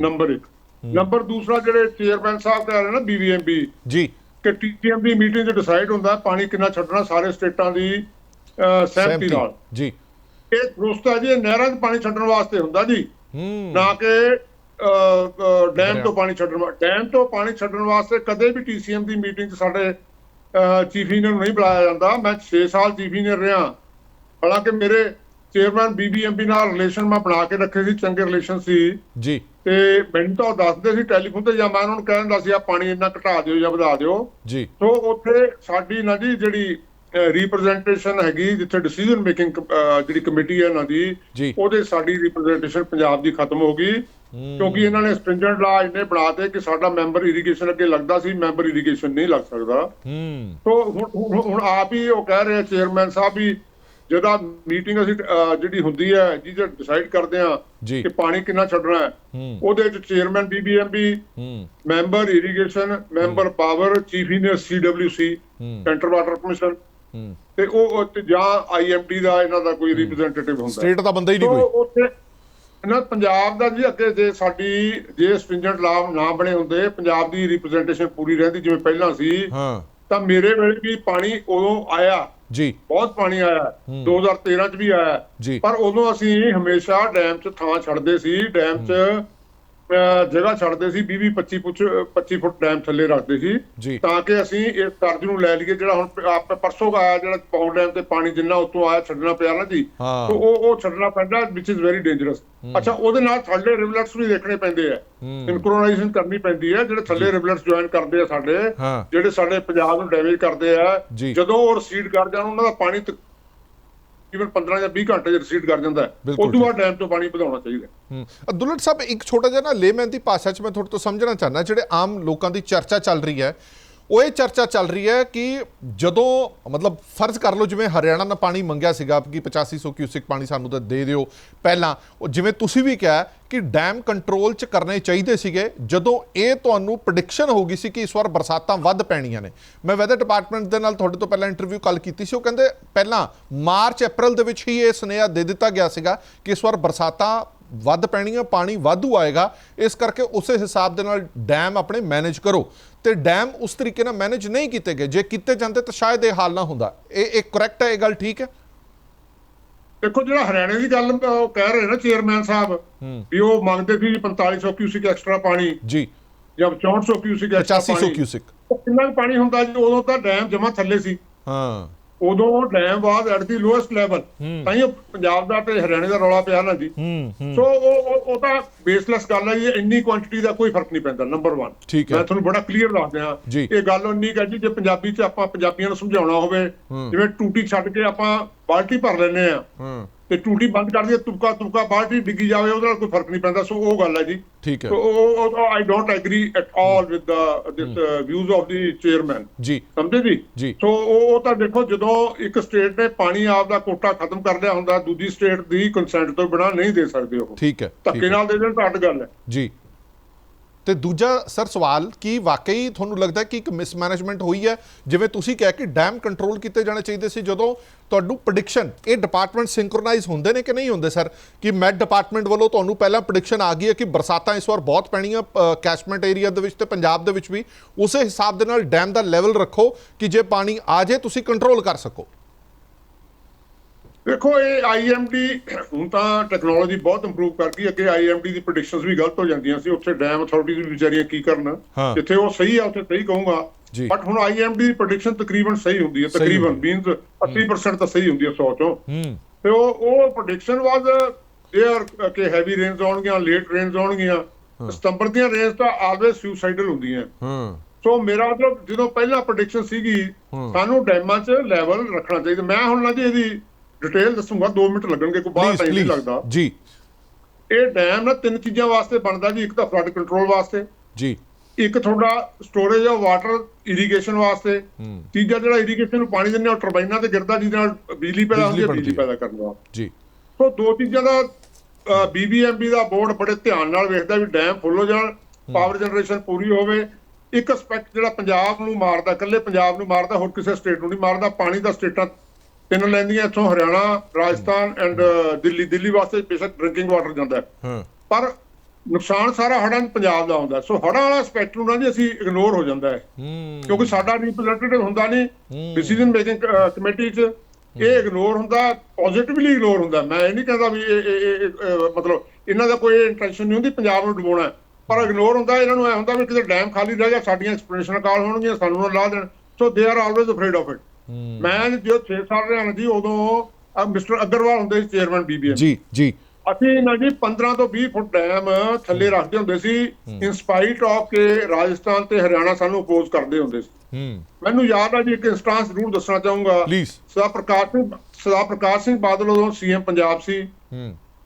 [SPEAKER 3] ਨੰਬਰ 1 ਨੰਬਰ ਦੂਸਰਾ ਜਿਹੜੇ ਚੇਅਰਮੈਨ ਸਾਹਿਬ ਕਹਿ ਰਹੇ ਨਾ ਬੀਬੀਐਮਬੀ
[SPEAKER 1] ਜੀ।
[SPEAKER 3] ਕਿ ਟੀਸੀਐਮਬੀ ਮੀਟਿੰਗ 'ਚ ਡਿਸਾਈਡ ਹੁੰਦਾ ਪਾਣੀ ਕਿੰਨਾ ਛੱਡਣਾ ਸਾਰੇ ਸਟੇਟਾਂ ਦੀ। ਸਹਿਮਤੀ ਨਾਲ।
[SPEAKER 1] ਜੀ।
[SPEAKER 3] ਇਹ ਦਰੁਸਤ ਹੈ ਜੀ ਨਹਿਰਾਂ 'ਚ ਪਾਣੀ ਛੱਡਣ ਵਾਸਤੇ ਹੁੰਦਾ ਜੀ।
[SPEAKER 1] ਹੂੰ।
[SPEAKER 3] ਨਾ ਕਿ ਡੈਮ ਤੋਂ ਪਾਣੀ ਛੱਡਣ ਡੈਮ ਤੋਂ ਪਾਣੀ ਛੱਡਣ ਵਾਸਤੇ ਕਦੇ ਵੀ ਟੀਸੀਐਮ ਦੀ ਮੀਟਿੰਗ 'ਚ ਸਾਡੇ ਚੀਫ ਇੰਜੀਨੀਅਰ ਨੂੰ ਨਹੀਂ ਬੁਲਾਇਆ ਜਾਂਦਾ। ਮੈਂ 6 ਸਾਲ ਚੀਫ ਇੰਜੀਨੀਅਰ ਰਿਹਾ। ਹਾਲਾਂਕਿ ਮੇਰੇ ਚੇਅਰਮੈਨ ਬੀਬੀਐਮਬੀ ਨਾਲ ਰਿਲੇਸ਼ਨ ਮੈਂ ਬਣਾ ਕੇ ਰੱਖੇ ਸੀ ਚੰਗੇ ਰਿਲੇਸ਼ਨ ਸੀ।
[SPEAKER 1] ਜੀ।
[SPEAKER 3] ਤੇ ਮੈਨੂੰ ਤਾਂ ਉਹ ਦੱਸਦੇ ਸੀ ਟੈਲੀਫੋਨ ਤੇ ਜਾਂ ਮੈਂ ਉਹਨਾਂ ਨੂੰ ਕਹਿ ਦਿੰਦਾ ਸੀ ਆ ਪਾਣੀ ਇੰਨਾ ਘਟਾ ਦਿਓ ਜਾਂ ਵਧਾ ਦਿਓ।
[SPEAKER 1] ਜੀ।
[SPEAKER 3] ਸੋ ਉੱਥੇ ਸਾਡੀ ਨਾ ਜੀ ਜਿਹੜੀ ਰਿਪਰੈਜ਼ੈਂਟੇਸ਼ਨ ਹੈਗੀ ਜਿੱਥੇ ਡਿਸੀਜਨ ਮੇਕਿੰਗ ਜਿਹੜੀ ਕਮੇਟੀ ਹੈ ਇਹਨਾਂ ਦੀ ਉਹਦੇ ਸਾਡੀ ਰਿਪਰੈਜ਼ੈਂਟੇਸ਼ਨ ਪੰਜਾਬ ਦੀ ਖਤਮ ਹੋ ਗਈ। ਕਿਉਂਕਿ ਇਹਨਾਂ ਨੇ ਸਟ੍ਰਿੰਜੈਂਟ ਲਾ ਇੰਨੇ ਬਣਾਤੇ ਕਿ ਸਾਡਾ ਮੈਂਬਰ ਇਰੀਗੇਸ਼ਨ ਅੱਗੇ ਲੱਗਦਾ ਸੀ ਮੈਂਬਰ ਇਰੀਗੇਸ਼ਨ ਨਹੀਂ ਲੱਗ ਸਕਦਾ।
[SPEAKER 1] ਹੂੰ।
[SPEAKER 3] ਸੋ ਹੁਣ- ਆਪ ਹੀ ਉਹ ਕਹਿ ਰਹੇ ਚੇਅਰਮੈਨ ਸਾਹਿਬ ਵੀ ਜਿਹਦਾ ਮੀਟਿੰਗ ਅਸੀਂ ਜਿਹੜੀ ਹੁੰਦੀ ਹੈ ਜਿਹਦੇ ਡਿਸਾਈਡ ਕਰਦੇ ਆ ਕਿ ਪਾਣੀ ਕਿੰਨਾ ਛੱਡਣਾ ਹੈ ਉਹਦੇ ਵਿੱਚ chairman BBMB member irrigation member power chief
[SPEAKER 1] engineer
[SPEAKER 3] CWC centre water
[SPEAKER 1] commission
[SPEAKER 3] ਤੇ ਉਹ ਜਾਂ ਆਈਐਮਟੀ ਦਾ ਇਹਨਾਂ ਦਾ ਕੋਈ ਰਿਪਰੈਜ਼ੈਂਟੇਟਿਵ ਹੁੰਦਾ।
[SPEAKER 1] ਸਟੇਟ ਦਾ ਬੰਦਾ ਹੀ ਨਹੀਂ ਕੋਈ।
[SPEAKER 3] ਉੱਥੇ ਇਹਨਾਂ ਪੰਜਾਬ ਦਾ ਜੀ ਅੱਗੇ ਜੇ ਸਾਡੀ ਜੇ ਸਟ੍ਰਿੰਜੈਂਟ ਲਾਅ ਨਾ ਬਣੇ ਹੁੰਦੇ ਪੰਜਾਬ ਦੀ ਰਿਪਰੈਜ਼ੈਂਟੇਸ਼ਨ ਪੂਰੀ ਰਹਿੰਦੀ ਜਿਵੇਂ ਪਹਿਲਾਂ ਸੀ
[SPEAKER 1] ਹਾਂ।
[SPEAKER 3] ਤਾਂ ਮੇਰੇ ਵੇਲੇ ਵੀ ਪਾਣੀ ਉਦੋਂ ਆਇਆ।
[SPEAKER 1] ਜੀ।
[SPEAKER 3] ਬਹੁਤ ਪਾਣੀ ਆਇਆ। 2013 ਚ ਵੀ ਆਇਆ। ਪਰ ਉਦੋਂ ਅਸੀਂ ਹਮੇਸ਼ਾ ਡੈਮ 'ਚ ਥਾਂ ਛੱਡਦੇ ਸੀ। ਡੈਮ 'ਚ ਜਗ੍ਹਾ ਛੱਡਦੇ ਸੀ 20 25 ਫੁੱਟ 25 ਫੁੱਟ ਡੈਮ ਥੱਲੇ ਰੱਖਦੇ ਸੀ। ਤਾਂ ਕਿ ਅਸੀਂ ਇਸ ਕਰਜ਼ ਨੂੰ ਲੈ ਲਈਏ ਜਿਹੜਾ ਹੁਣ ਆਪ ਪਰਸੋਂ ਆਇਆ ਜਿਹੜਾ ਪੌਂਡ ਡੈਮ ਤੇ ਪਾਣੀ ਜਿੰਨਾ ਉੱਤੋਂ ਆਇਆ ਛੱਡਣਾ ਪਿਆ ਨਾ ਜੀ। ਤੇ ਉਹ ਉਹ ਛੱਡਣਾ ਪੈਂਦਾ ਵਿਚ ਇਜ਼ ਵੈਰੀ ਡੇਂਜਰਸ ਅੱਛਾ ਉਹਦੇ ਨਾਲ ਥੱਲੇ ਰਿਵਲਟਸ ਵੀ ਦੇਖਣੇ ਪੈਂਦੇ ਆ। ਸਿੰਕਰੋਨਾਈਜੇਸ਼ਨ ਕਰਨੀ ਪੈਂਦੀ ਹੈ ਜਿਹੜੇ ਥੱਲੇ ਰਿਵਲਟਸ ਜੁਆਇਨ ਕਰਦੇ ਆ ਸਾਡੇ। ਜਿਹੜੇ ਸਾਡੇ ਪੰਜਾਬ ਨੂੰ ਡੈਮੇਜ ਕਰਦੇ ਆ। ਜਦੋਂ ਉਹ ਰਸੀਡ ਕਰ ਜਾਣ ਉਹਨਾਂ ਦਾ ਪਾਣੀ ਤਕਰੀਬਨ 15 ਜਾਂ 20 ਘੰਟੇ ਚ ਰਸੀਡ ਕਰ ਜਾਂਦਾ ਉਸ ਤੋਂ ਬਾਅਦ ਡੈਮ ਤੋਂ ਪਾਣੀ ਵਧਾਉਣਾ ਚਾਹੀਦਾ ਹੈ।
[SPEAKER 1] ਦੁਲਟ ਸਾਹਿਬ ਇੱਕ ਛੋਟਾ ਜਿਹਾ ਨਾ ਲੇਮੈਨ ਦੀ ਭਾਸ਼ਾ 'ਚ ਮੈਂ ਤੁਹਾਡੇ ਤੋਂ ਸਮਝਣਾ ਚਾਹਨਾ ਜਿਹੜੇ ਆਮ ਲੋਕਾਂ ਦੀ ਚਰਚਾ ਚੱਲ ਰਹੀ ਹੈ। ਉਹ ਇਹ ਚਰਚਾ ਚੱਲ ਰਹੀ ਹੈ ਕਿ ਜਦੋਂ, ਮਤਲਬ ਫਰਜ਼ ਕਰ ਲਓ ਜਿਵੇਂ ਹਰਿਆਣਾ ਨੇ ਪਾਣੀ ਮੰਗਿਆ ਸੀਗਾ ਕਿ 8500 ਕਿਊਸਿਕ ਪਾਣੀ ਸਾਨੂੰ ਤਾਂ ਦੇ ਦਿਓ ਪਹਿਲਾਂ। ਉਹ ਜਿਵੇਂ ਤੁਸੀਂ ਵੀ ਕਿਹਾ ਕਿ ਡੈਮ ਕੰਟਰੋਲ 'ਚ ਕਰਨੇ ਚਾਹੀਦੇ ਸੀਗੇ, ਜਦੋਂ ਇਹ ਤੁਹਾਨੂੰ ਪ੍ਰੈਡਿਕਸ਼ਨ ਹੋ ਗਈ ਸੀ ਕਿ ਇਸ ਵਾਰ ਬਰਸਾਤਾਂ ਵੱਧ ਪੈਣੀਆਂ ਨੇ। ਮੈਂ ਵੈਦਰ ਡਿਪਾਰਟਮੈਂਟ ਦੇ ਨਾਲ ਤੁਹਾਡੇ ਤੋਂ ਪਹਿਲਾਂ ਇੰਟਰਵਿਊ ਕੱਲ ਕੀਤੀ ਸੀ। ਉਹ ਕਹਿੰਦੇ ਪਹਿਲਾਂ ਮਾਰਚ, ਅਪ੍ਰੈਲ ਦੇ ਵਿੱਚ ਹੀ ਇਹ ਸੁਨੇਹਾ ਦੇ ਦਿੱਤਾ ਗਿਆ ਸੀਗਾ ਕਿ ਇਸ ਵਾਰ ਬਰਸਾਤਾਂ ਵੱਧ ਪੈਣੀਆਂ ਪਾਣੀ ਵਾਧੂ ਆਏਗਾ ਇਸ ਕਰਕੇ ਉਸੇ ਹਿਸਾਬ ਦੇ ਨਾਲ ਡੈਮ ਆਪਣੇ ਮੈਨੇਜ ਕਰੋ। ਤੇ ਡੈਮ ਉਸ ਤਰੀਕੇ ਨਾਲ ਮੈਨੇਜ ਨਹੀਂ ਕੀਤੇ ਗਏ। ਜੇ ਕੀਤੇ ਜਾਂਦੇ ਤਾਂ ਸ਼ਾਇਦ ਇਹ ਹਾਲ ਨਾ ਹੁੰਦਾ। ਇਹ ਇਹ ਕਰੈਕਟ ਹੈ ਇਹ ਗੱਲ ਠੀਕ ਹੈ?
[SPEAKER 3] ਦੇਖੋ ਜਿਹੜਾ ਹਰਿਆਣੇ ਦੀ ਗੱਲ ਉਹ ਕਹਿ ਰਹੇ ਨਾ ਚੇਅਰਮੈਨ ਸਾਹਿਬ ਵੀ ਉਹ ਮੰਗਦੇ ਸੀ ਜੀ 4500 ਕਿਊਸਿਕ ਐਕਸਟਰਾ ਪਾਣੀ।
[SPEAKER 1] ਜੀ।
[SPEAKER 3] ਜਾਂ 6400 ਕਿਊਸਿਕ ਐਕਸਟਰਾ
[SPEAKER 1] 8500
[SPEAKER 3] ਪਾਣੀ।
[SPEAKER 1] ਕਿਊਸਿਕ
[SPEAKER 3] ਕਿੰਨਾ ਪਾਣੀ ਹੁੰਦਾ ਜੀ? ਉਦੋਂ ਤਾਂ ਡੈਮ ਜਮਾ ਥੱਲੇ ਸੀ।
[SPEAKER 1] ਹਾਂ।
[SPEAKER 3] ਉਦੋਂ dam was at the lowest level ਤਾਂ ਹੀ ਉਹ ਪੰਜਾਬ ਦਾ ਤੇ ਹਰਿਆਣੇ ਦਾ ਰੌਲਾ ਪਿਆ ਨਾ ਜੀ।
[SPEAKER 1] ਹੂੰ ਹੂੰ।
[SPEAKER 3] ਸੋ ਉਹ ਉਹ- ਤਾਂ ਬੇਸਲੈਸ ਗੱਲ ਹੈ ਜੀ ਇੰਨੀ ਕੁਆਂਟੀਟੀ ਦਾ ਕੋਈ ਫ਼ਰਕ ਨਹੀਂ ਪੈਂਦਾ ਨੰਬਰ 1
[SPEAKER 1] ਠੀਕ ਹੈ।
[SPEAKER 3] ਮੈਂ ਤੁਹਾਨੂੰ ਬੜਾ ਕਲੀਅਰ ਦੱਸ ਦਿਆਂ। ਇਹ ਗੱਲ ਉਨੀ ਕਹ ਜੀ ਜੇ ਪੰਜਾਬੀ ਚ ਆਪਾਂ ਪੰਜਾਬੀਆਂ ਨੂੰ ਸਮਝਾਉਣਾ ਹੋਵੇ ਜਿਵੇਂ ਟੂਟੀ ਛੱਡ ਕੇ ਆਪਾਂ ਬਾਲਟੀ ਭਰ ਲੈਨੇ ਆ
[SPEAKER 1] ਹਾਂ।
[SPEAKER 3] ਤੇ ਟੂਟੀ ਬੰਦ ਕਰ ਦਈਏ ਤੁਪਕਾ ਤੁਪਕਾ ਬਾਲਟੀ ਡਿੱਗੀ ਜਾਵੇ ਉਹਦੇ ਨਾਲ ਕੋਈ ਫ਼ਰਕ ਨਹੀਂ ਪੈਂਦਾ। ਸੋ ਉਹ ਗੱਲ ਹੈ ਜੀ।
[SPEAKER 1] ਠੀਕ ਹੈ।
[SPEAKER 3] ਸੋ ਉਹ I don't agree at all with the this views of the chairman
[SPEAKER 1] ਜੀ।
[SPEAKER 3] ਸਮਝੇ ਜੀ। ਸੋ ਉਹ ਤਾਂ ਦੇਖੋ ਜਦੋਂ ਇੱਕ ਸਟੇਟ ਨੇ ਪਾਣੀ ਆਪ ਦਾ ਕੋਟਾ ਖਤਮ ਕਰ ਲਿਆ ਹੁੰਦਾ ਦੂਜੀ ਸਟੇਟ ਦੀ ਕੰਸੈਂਟ ਤੋਂ ਬਿਨਾ ਨਹੀਂ ਦੇ ਸਕਦੇ ਉਹ।
[SPEAKER 1] ਠੀਕ ਹੈ
[SPEAKER 3] ਧੱਕੇ
[SPEAKER 1] ਹੈ।
[SPEAKER 3] ਨਾਲ ਦੇ ਦੇਣ ਤਾਂ ਅੱਡ ਗੱਲ ਹੈ।
[SPEAKER 1] ਜੀ। ਤੇ ਦੂਜਾ ਸਰ ਸਵਾਲ ਕੀ ਵਾਕਈ ਤੁਹਾਨੂੰ ਲੱਗਦਾ ਕਿ ਇੱਕ ਮਿਸਮੈਨੇਜਮੈਂਟ ਹੋਈ ਹੈ? ਜਿਵੇਂ ਤੁਸੀਂ ਕਹਿ ਕਿ ਡੈਮ ਕੰਟਰੋਲ ਕੀਤੇ ਜਾਣੇ ਚਾਹੀਦੇ ਸੀ, ਜਦੋਂ ਤੁਹਾਨੂੰ ਪ੍ਰੈਡਿਕਸ਼ਨ ਇਹ ਡਿਪਾਰਟਮੈਂਟ ਸਿੰਕਰੋਨਾਈਜ਼ ਹੁੰਦੇ ਨੇ ਕਿ ਨਹੀਂ ਹੁੰਦੇ ਸਰ? ਕਿ ਮੈਟ ਡਿਪਾਰਟਮੈਂਟ ਵੱਲੋਂ ਤੁਹਾਨੂੰ ਪਹਿਲਾਂ ਪ੍ਰੈਡਿਕਸ਼ਨ ਆ ਗਈ ਹੈ ਕਿ ਬਰਸਾਤਾਂ ਇਸ ਵਾਰ ਬਹੁਤ ਪੈਣੀਆਂ ਕੈਸ਼ਮੈਂਟ ਏਰੀਆ ਦੇ ਵਿੱਚ ਤੇ ਪੰਜਾਬ ਦੇ ਵਿੱਚ ਵੀ। ਉਸੇ ਹਿਸਾਬ ਦੇ ਨਾਲ ਡੈਮ ਦਾ ਲੈਵਲ ਰੱਖੋ ਕਿ ਜੇ ਪਾਣੀ ਆ ਜੇ ਤੁਸੀਂ ਕੰਟਰੋਲ ਕਰ ਸਕੋ।
[SPEAKER 3] ਦੇਖੋ ਇਹ ਆਈਐਮਡੀ ਹੁਣ ਤਾਂ ਟੈਕਨੋਲੋਜੀ ਬਹੁਤ ਇੰਪਰੂਵ ਕਰ ਗਈ ਅੱਗੇ ਆਈਐਮਡੀ ਦੀ ਪ੍ਰੈਡਿਕਸ਼ਨਸ ਵੀ ਗਲਤ ਹੋ ਜਾਂਦੀਆਂ ਸੀ ਉੱਥੇ ਡੈਮ ਅਥਾਰਟੀਜ਼ ਵੀ ਵਿਚਾਰੀਆਂ ਕੀ ਕਰਨ
[SPEAKER 1] ਹਾਂ।
[SPEAKER 3] ਜਿੱਥੇ ਉਹ ਸਹੀ ਆ ਉੱਥੇ ਸਹੀ ਕਹੂੰਗਾ
[SPEAKER 1] ਜੀ।
[SPEAKER 3] ਬਟ ਹੁਣ ਆਈਐਮਡੀ ਦੀ ਪ੍ਰੈਡਿਕਸ਼ਨ ਤਕਰੀਬਨ ਸਹੀ ਹੁੰਦੀ ਹੈ
[SPEAKER 1] ਸਹੀ
[SPEAKER 3] ਤਕਰੀਬਨ
[SPEAKER 1] ਹੁੰਦੀ।
[SPEAKER 3] ਮੀਨਸ 80% ਤਾਂ ਸਹੀ ਹੁੰਦੀ ਹੈ 100 ਚੋਂ
[SPEAKER 1] ਹੂੰ
[SPEAKER 3] ਤੇ ਉਹ ਉਹ ਪ੍ਰੈਡਿਕਸ਼ਨ ਵਾਸ देयर ਕਿ ਹੈਵੀ ਰੇਨਸ ਆਉਣਗੀਆਂ ਲੇਟ ਰੇਨਸ ਆਉਣਗੀਆਂ ਸਤੰਬਰ ਦੀਆਂ ਰੇਨਸ ਤਾਂ ਆਲਵੇਸ ਸੁਸਾਈਡਲ ਹੁੰਦੀਆਂ
[SPEAKER 1] ਹੂੰ
[SPEAKER 3] ਸੋ ਮੇਰਾ ਮਤਲਬ ਜਦੋਂ ਪਹਿਲਾਂ ਪ੍ਰੈਡਿਕਸ਼ਨ ਸੀਗੀ
[SPEAKER 1] ਹਮ।
[SPEAKER 3] ਸਾਨੂੰ ਡੈਮਾਂ 'ਚ ਲੈਵਲ ਰੱਖਣਾ ਚਾਹੀਦਾ ਮੈਂ ਹੁਣ ਨਾ ਜੀ ਇਹਦੀ ਡਿਟੇਲ ਦੱਸੂਗਾ 2 ਮਿੰਟ ਲੱਗਣਗੇ ਕੋਈ ਬਾਹਰ ਟਾਈਮ ਨਹੀਂ ਲੱਗਦਾ।
[SPEAKER 1] ਜੀ।
[SPEAKER 3] ਇਹ ਡੈਮ ਨਾ ਤਿੰਨ ਚੀਜ਼ਾਂ ਵਾਸਤੇ ਬਣਦਾ ਜੀ ਇੱਕ ਤਾਂ ਫਲੱਡ ਕੰਟਰੋਲ ਵਾਸਤੇ
[SPEAKER 1] ਜੀ।
[SPEAKER 3] ਇੱਕ ਤੁਹਾਡਾ ਸਟੋਰੇਜ ਆਫ ਵਾਟਰ ਇਰੀਗੇਸ਼ਨ ਵਾਸਤੇ ਤੀਜਾ ਜਿਹੜਾ ਇਰੀਗੇਸ਼ਨ ਨੂੰ ਪਾਣੀ ਦਿੰਦੇ ਆ ਟਰਬਾਈਨਾਂ ਤੇ ਗਿਰਦਾ ਜਿਹਦੇ ਨਾਲ ਬਿਜਲੀ ਪੈਦਾ ਹੁੰਦੀ ਹੈ
[SPEAKER 1] ਬਿਜਲੀ
[SPEAKER 3] ਪੈਦਾ ਕਰਨ ਦਾ।
[SPEAKER 1] ਜੀ।
[SPEAKER 3] ਸੋ ਦੋ ਚੀਜ਼ਾਂ ਦਾ ਬੀਬੀਐਮਬੀ ਦਾ ਬੋਰਡ ਬੜੇ ਧਿਆਨ ਨਾਲ ਵੇਖਦਾ ਵੀ ਡੈਮ ਫੁੱਲ ਹੋ ਜਾਣ ਪਾਵਰ ਜਨਰੇਸ਼ਨ ਪੂਰੀ ਹੋਵੇ। ਇੱਕ ਐਸਪੈਕਟ ਜਿਹੜਾ ਪੰਜਾਬ ਨੂੰ ਮਾਰਦਾ ਇਕੱਲੇ ਪੰਜਾਬ ਨੂੰ ਮਾਰਦਾ ਹੋਰ ਕਿਸੇ ਸਟੇਟ ਨੂੰ ਨਹੀਂ ਮਾਰਦਾ ਪਾਣੀ ਦਾ ਸਟੇਟਾਂ ਤਿੰਨ ਲੈਂਦੀਆਂ ਇੱਥੋਂ ਹਰਿਆਣਾ ਰਾਜਸਥਾਨ ਐਂਡ ਦਿੱਲੀ। ਦਿੱਲੀ ਵਾਸਤੇ ਬੇਸ਼ੱਕ ਡਰਿੰਕਿੰਗ ਵਾਟਰ ਜਾਂਦਾ ਹੈ। ਪਰ ਨੁਕਸਾਨ ਸਾਰਾ ਹੜ੍ਹਾਂ ਨੂੰ ਪੰਜਾਬ ਦਾ ਹੁੰਦਾ ਸੋ ਹੜ੍ਹਾਂ ਵਾਲਾ ਐਸਪੈਕਟ ਨੂੰ ਨਾ ਜੀ ਅਸੀਂ ਇਗਨੋਰ ਹੋ ਜਾਂਦਾ ਹੈ। ਕਿਉਂਕਿ ਸਾਡਾ ਰਿਪਰੈਜ਼ੈਂਟੇਟਿਵ ਹੁੰਦਾ ਨਹੀਂ। ਡਿਸੀਜਨ ਮੇਕਿੰਗ ਕਮੇਟੀ 'ਚ ਇਹ ਇਗਨੋਰ ਹੁੰਦਾ ਪੋਜ਼ਿਟਿਵਲੀ ਇਗਨੋਰ ਹੁੰਦਾ। ਮੈਂ ਇਹ ਨਹੀਂ ਕਹਿੰਦਾ ਵੀ ਇਹ ਮਤਲਬ ਇਹਨਾਂ ਦਾ ਕੋਈ ਇੰਟੈਂਸ਼ਨ ਨਹੀਂ ਹੁੰਦੀ ਪੰਜਾਬ ਨੂੰ ਡੁਬੋਣਾ ਹੈ। ਪਰ ਇਗਨੋਰ ਹੁੰਦਾ ਇਹਨਾਂ ਨੂੰ ਐ ਹੁੰਦਾ ਵੀ ਕਿਤੇ ਡੈਮ ਖਾਲੀ ਰਹਿ ਗਿਆ ਸਾਡੀਆਂ ਐਕਸਪਲੇਨੇਸ਼ਨ ਕਾਲ ਹੋਣਗੀਆਂ ਸਾਨੂੰ ਨਾ ਲਾ ਦੇਣ। So they are always afraid of it ਮੈਂ ਜਦੋਂ 6 ਸਾਲ ਰਿਹਾ ਨਾ ਜੀ ਉਦੋਂ ਮਿਸਟਰ ਅਗਰਵਾਲ ਹੁੰਦੇ ਸੀ ਚੇਅਰਮੈਨ ਬੀਬੀਐਮ।
[SPEAKER 1] ਜੀ ਜੀ।
[SPEAKER 3] ਅਸੀਂ ਨਾ ਜੀ 15 ਤੋਂ 20 ਫੁੱਟ ਡੈਮ ਥੱਲੇ ਰੱਖਦੇ ਹੁੰਦੇ ਸੀ ਇਨ ਸਪਾਈਟ ਆਫ ਕਿ ਰਾਜਸਥਾਨ ਤੇ ਹਰਿਆਣਾ ਸਾਨੂੰ ਅਪੋਜ਼ ਕਰਦੇ ਹੁੰਦੇ ਸੀ। ਮੈਨੂੰ ਯਾਦ ਆ ਜੀ ਇੱਕ ਇੰਸਟੈਂਸ ਜ਼ਰੂਰ ਦੱਸਣਾ ਚਾਹੂੰਗਾ। ਸਦਾ ਪ੍ਰਕਾਸ਼ ਸਿੰਘ ਸਦਾ ਪ੍ਰਕਾਸ਼ ਸਿੰਘ ਬਾਦਲ ਉਦੋਂ ਸੀਐਮ ਪੰਜਾਬ ਸੀ।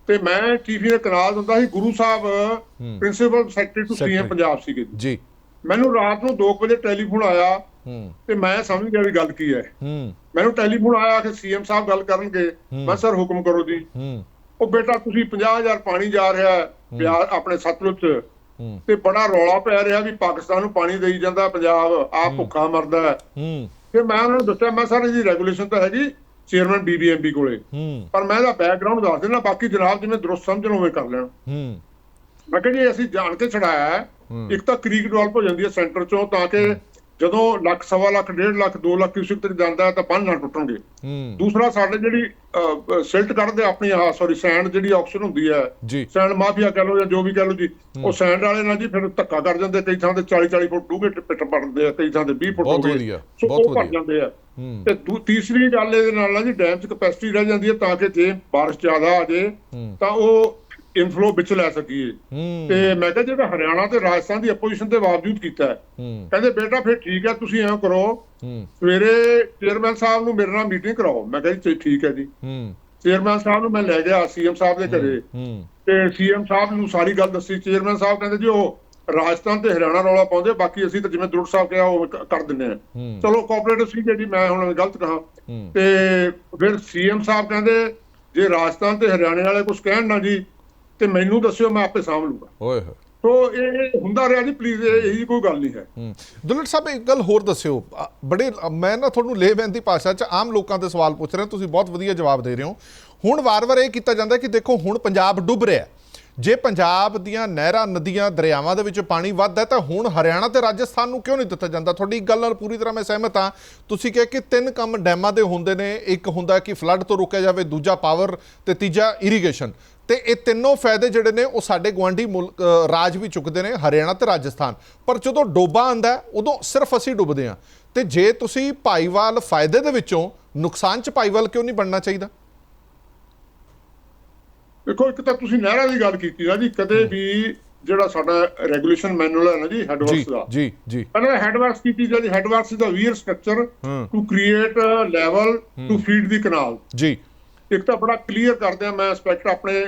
[SPEAKER 3] ਤੇ ਮੈਂ ਚੀਫ ਦੇ ਕਨਾਲ ਹੁੰਦਾ ਸੀ Guru Sahib principal
[SPEAKER 1] secretary
[SPEAKER 3] to. CM Punjab ਸੀਗੇ। ਜੀ।
[SPEAKER 1] ਜੀ
[SPEAKER 3] ਮੈਨੂੰ ਰਾਤ ਨੂੰ 2 ਵਜੇ ਟੈਲੀਫੋਨ ਆਇਆ
[SPEAKER 1] ਹੂੰ।
[SPEAKER 3] ਤੇ ਮੈਂ ਸਮਝ ਗਿਆ ਵੀ ਗੱਲ ਕੀ ਹੈ।
[SPEAKER 1] ਹੂੰ।
[SPEAKER 3] ਮੈਨੂੰ ਟੈਲੀਫੋਨ ਆਇਆ ਕਿ ਸੀਐਮ ਸਾਹਿਬ ਗੱਲ ਕਰਨਗੇ। ਮੈਂ ਸਰ ਹੁਕਮ ਕਰੋ ਜੀ।
[SPEAKER 1] ਹੂੰ।
[SPEAKER 3] ਉਹ ਬੇਟਾ ਤੁਸੀਂ 50000 ਪਾਣੀ ਜਾ ਰਿਹਾ ਹੈ ਬਿਆਰ ਆਪਣੇ ਸਤਲੁਜ 'ਚ ਤੇ ਬੜਾ ਰੌਲਾ ਪੈ ਰਿਹਾ ਵੀ ਪਾਕਿਸਤਾਨ ਨੂੰ ਪਾਣੀ ਦੇਈ ਜਾਂਦਾ ਪੰਜਾਬ। ਆਪ ਭੁੱਖਾ ਮਰਦਾ ਹੈ।
[SPEAKER 1] ਹੂੰ।
[SPEAKER 3] ਫਿਰ ਮੈਂ ਉਹਨਾਂ ਨੂੰ ਦੱਸਿਆ ਮੈਂ ਸਰ ਇਹਦੀ ਰੈਗੂਲੇਸ਼ਨ ਤਾਂ ਹੈਗੀ ਚੇਅਰਮੈਨ ਬੀਬੀਐਮਬੀ ਕੋਲੇ। ਪਰ ਮੈਂ ਇਹਦਾ ਬੈਕਗ੍ਰਾਉਂਡ ਦੱਸ ਦੇਣਾ ਬਾਕੀ ਜਨਾਬ ਜਿਵੇਂ ਦਰੁਸਤ ਸਮਝਣ ਉਵੇਂ ਕਰ ਲੈਣ।
[SPEAKER 1] ਹੂੰ।
[SPEAKER 3] ਮੈਂ ਕਿਹਾ ਜੀ ਅਸੀਂ ਜਾਣ ਕੇ ਛੜਾਇਆ ਹੈ ਇੱਕ ਤਾਂ ਕ੍ਰੀਕ ਡਿਵੈਲਪ ਹੋ ਜਾਂਦੀ ਹੈ ਸੈਂਟਰ ਚੋਂ ਤਾਂ ਕਿ ਜਦੋਂ ਲੱਖ ਸਵਾ ਲੱਖ ਡੇਢ ਲੱਖ 2 ਲੱਖ ਕਿਊਸਿਕ ਤੱਕ ਜਾਂਦਾ ਹੈ ਤਾਂ ਬੰਨ ਨਾ ਟੁੱਟਣਗੇ। ਦੂਸਰਾ ਸਾਡੇ ਜਿਹੜੀ ਸਿਲਟ ਕੱਢਦੇ ਆਪਣੀ ਆਹ ਸੌਰੀ ਸੈਂਡ ਜਿਹੜੀ ਆਕਸ਼ਨ ਹੁੰਦੀ ਹੈ। ਸੈਂਡ ਮਾਫੀਆ ਕਹ ਲਓ ਜਾਂ ਜੋ ਵੀ ਕਹ ਲਓ ਜੀ ਉਹ ਸੈਂਡ ਵਾਲੇ ਨਾਲ ਜੀ ਫਿਰ ਧੱਕਾ ਕਰ ਜਾਂਦੇ ਕਈ ਥਾਂ ਤੇ 40 40 ਫੁੱਟ ਡੂੰਘੇ ਪਿੱਟ ਪੜਦੇ ਆ ਕਈ ਥਾਂ ਤੇ 20 ਫੁੱਟ।
[SPEAKER 1] ਵਧੀਆ,
[SPEAKER 3] ਸੋ
[SPEAKER 1] ਬਹੁਤ
[SPEAKER 3] ਉਹ ਭਰ
[SPEAKER 1] ਵਧੀਆ।
[SPEAKER 3] ਜਾਂਦੇ ਆ। ਤੇ ਤੀਸਰੀ ਗੱਲ ਇਹਦੇ ਨਾਲ ਨਾ ਜੀ ਡੈਮ 'ਚ ਕਪੈਸਿਟੀ ਰਹਿ ਜਾਂਦੀ ਹੈ ਤਾਂ ਕਿ ਜੇ ਬਾਰਿਸ਼ ਜ਼ਿਆਦਾ ਆ ਜੇ। ਤਾਂ ਉਹ ਇਨਫਲੋ ਵਿੱਚ ਲੈ ਸਕੀਏ। ਤੇ ਮੈਂ ਕਿਹਾ ਜਿਹੜਾ ਹਰਿਆਣਾ ਤੇ ਰਾਜਸਥਾਨ ਦੀ ਅਪੋਜੀਸ਼ਨ ਦੇ ਬਾਵਜੂਦ ਕੀਤਾ ਕਹਿੰਦੇ ਬੇਟਾ ਫਿਰ ਠੀਕ ਹੈ ਤੁਸੀਂ ਐਂ ਕਰੋ। ਸਵੇਰੇ ਚੇਅਰਮੈਨ ਸਾਹਿਬ ਨੂੰ ਮੇਰੇ ਨਾਲ ਮੀਟਿੰਗ ਕਰਾਓ। ਮੈਂ ਕਿਹਾ ਜੀ ਠੀਕ ਹੈ ਜੀ। ਚੇਅਰਮੈਨ ਸਾਹਿਬ ਨੂੰ ਮੈਂ ਲੈ ਗਿਆ ਸੀਐਮ ਸਾਹਿਬ ਦੇ ਘਰੇ। ਤੇ ਸੀਐਮ ਸਾਹਿਬ ਨੂੰ ਸਾਰੀ ਗੱਲ ਦੱਸੀ। ਚੇਅਰਮੈਨ ਸਾਹਿਬ ਕਹਿੰਦੇ ਜੀ ਉਹ ਰਾਜਸਥਾਨ ਤੇ ਹਰਿਆਣਾ ਰੌਲਾ ਪਾਉਂਦੇ ਬਾਕੀ ਅਸੀਂ ਤਾਂ ਜਿਵੇਂ ਦਰੁੜ ਸਾਹਿਬ ਕਿਹਾ ਉਹ ਕਰ ਦਿੰਦੇ ਆ। ਚਲੋ ਕੋਆਪਰੇਟਿਵ ਸੀ ਜੀ ਮੈਂ ਹੁਣ ਗਲਤ ਕਹਾ। ਤੇ ਫਿਰ ਸੀਐਮ ਸਾਹਿਬ ਕਹਿੰਦੇ ਜੇ ਰਾਜਸਥਾਨ ਤੇ ਹਰਿਆਣੇ ਵਾਲੇ ਕੁਝ ਕਹਿਣ ਨਾ ਜੀ ਤੇ ਮੈਨੂੰ ਦੱਸਿਓ ਮੈਂ ਆਪੇ ਸਾਂਭ ਲੂੰਗਾ।
[SPEAKER 1] ਓਏ ਹੋਏ।
[SPEAKER 3] ਸੋ ਇਹ ਹੁੰਦਾ ਰਿਹਾ ਜੀ ਪਲੀਜ਼ ਇਹ ਇਹੀ ਕੋਈ ਗੱਲ ਨਹੀਂ ਹੈ।
[SPEAKER 1] ਹੂੰ। ਦੁਲਟ ਸਾਹਿਬ ਇੱਕ ਗੱਲ ਹੋਰ ਦੱਸਿਓ। ਬੜੇ ਮੈਂ ਨਾ ਤੁਹਾਨੂੰ ਲੇਬੈਨ ਦੀ ਭਾਸ਼ਾ 'ਚ ਆਮ ਲੋਕਾਂ ਦੇ ਸਵਾਲ ਪੁੱਛ ਰਿਹਾ ਤੁਸੀਂ ਬਹੁਤ ਵਧੀਆ ਜਵਾਬ ਦੇ ਰਹੇ ਹੋ। ਹੁਣ ਵਾਰ-ਵਾਰ ਇਹ ਕੀਤਾ ਜਾਂਦਾ ਕਿ ਦੇਖੋ ਹੁਣ ਪੰਜਾਬ ਡੁੱਬ ਰਿਹਾ ਹੈ। ਜੇ ਪੰਜਾਬ ਦੀਆਂ ਨਹਿਰਾਂ ਨਦੀਆਂ ਦਰਿਆਵਾਂ ਦੇ ਵਿੱਚ ਪਾਣੀ ਵੱਧਦਾ ਹੈ ਤਾਂ ਹੁਣ ਹਰਿਆਣਾ ਤੇ ਰਾਜਸਥਾਨ ਨੂੰ ਕਿਉਂ ਨਹੀਂ ਦਿੱਤਾ ਜਾਂਦਾ? ਤੁਹਾਡੀ ਗੱਲ ਨਾਲ ਪੂਰੀ ਤਰ੍ਹਾਂ ਮੈਂ ਸਹਿਮਤ ਹਾਂ। ਤੁਸੀਂ ਕਿਹਾ ਕਿ ਤਿੰਨ ਕੰਮ ਡੈਮਾਂ ਦੇ ਹੁੰਦੇ ਨੇ। ਇੱਕ ਹੁੰਦਾ ਕਿ ਫਲੱਡ ਤੋਂ ਰੋਕਿਆ ਜਾਵੇ ਦੂਜਾ ਪਾਵਰ ਤੇ ਤੀਜਾ ਇਰੀਗੇਸ਼ਨ ਤੇ ਇਹ ਤਿੰਨੋਂ ਫਾਇਦੇ ਜਿਹੜੇ ਨੇ ਉਹ ਸਾਡੇ ਗਵਾਂਢੀ ਮੁਲਕ ਰਾਜ ਵੀ ਚੁੱਕਦੇ ਨੇ ਹਰਿਆਣਾ ਤੇ ਰਾਜਸਥਾਨ। ਪਰ ਜਦੋਂ ਡੋਬਾ ਆਂਦਾ ਉਦੋਂ ਸਿਰਫ ਅਸੀਂ ਡੁੱਬਦੇ ਹਾਂ। ਤੇ ਜੇ ਤੁਸੀਂ ਭਾਈਵਾਲ ਫਾਇਦੇ ਦੇ ਵਿੱਚੋਂ ਨੁਕਸਾਨ ਚ ਭਾਈਵਾਲ ਕਿਉਂ ਨਹੀਂ ਬਣਨਾ ਚਾਹੀਦਾ?
[SPEAKER 3] ਦੇਖੋ ਇੱਕ ਤਾਂ ਤੁਸੀਂ ਨਹਿਰਾਂ ਦੀ ਗੱਲ ਕੀਤੀ ਨਾ ਜੀ ਕਦੇ ਵੀ ਜਿਹੜਾ ਸਾਡਾ ਰੈਗੂਲੇਸ਼ਨ ਮੈਨੂਅਲ ਹੈ ਨਾ ਜੀ ਹੈਡਵਰਕਸ ਦਾ।
[SPEAKER 1] ਜੀ ਜੀ।
[SPEAKER 3] ਪਹਿਲਾਂ ਹੈਡਵਰਕਸ ਕੀਤੀ ਜਾਂਦੀ headworks the weir
[SPEAKER 1] structure
[SPEAKER 3] to create level to feed the canal
[SPEAKER 1] ਜੀ।
[SPEAKER 3] ਇੱਕ ਤਾਂ ਬੜਾ ਕਲੀਅਰ ਕਰਦੇ ਆ ਮੈਂ ਐਸਪੈਕਟ ਆਪਣੇ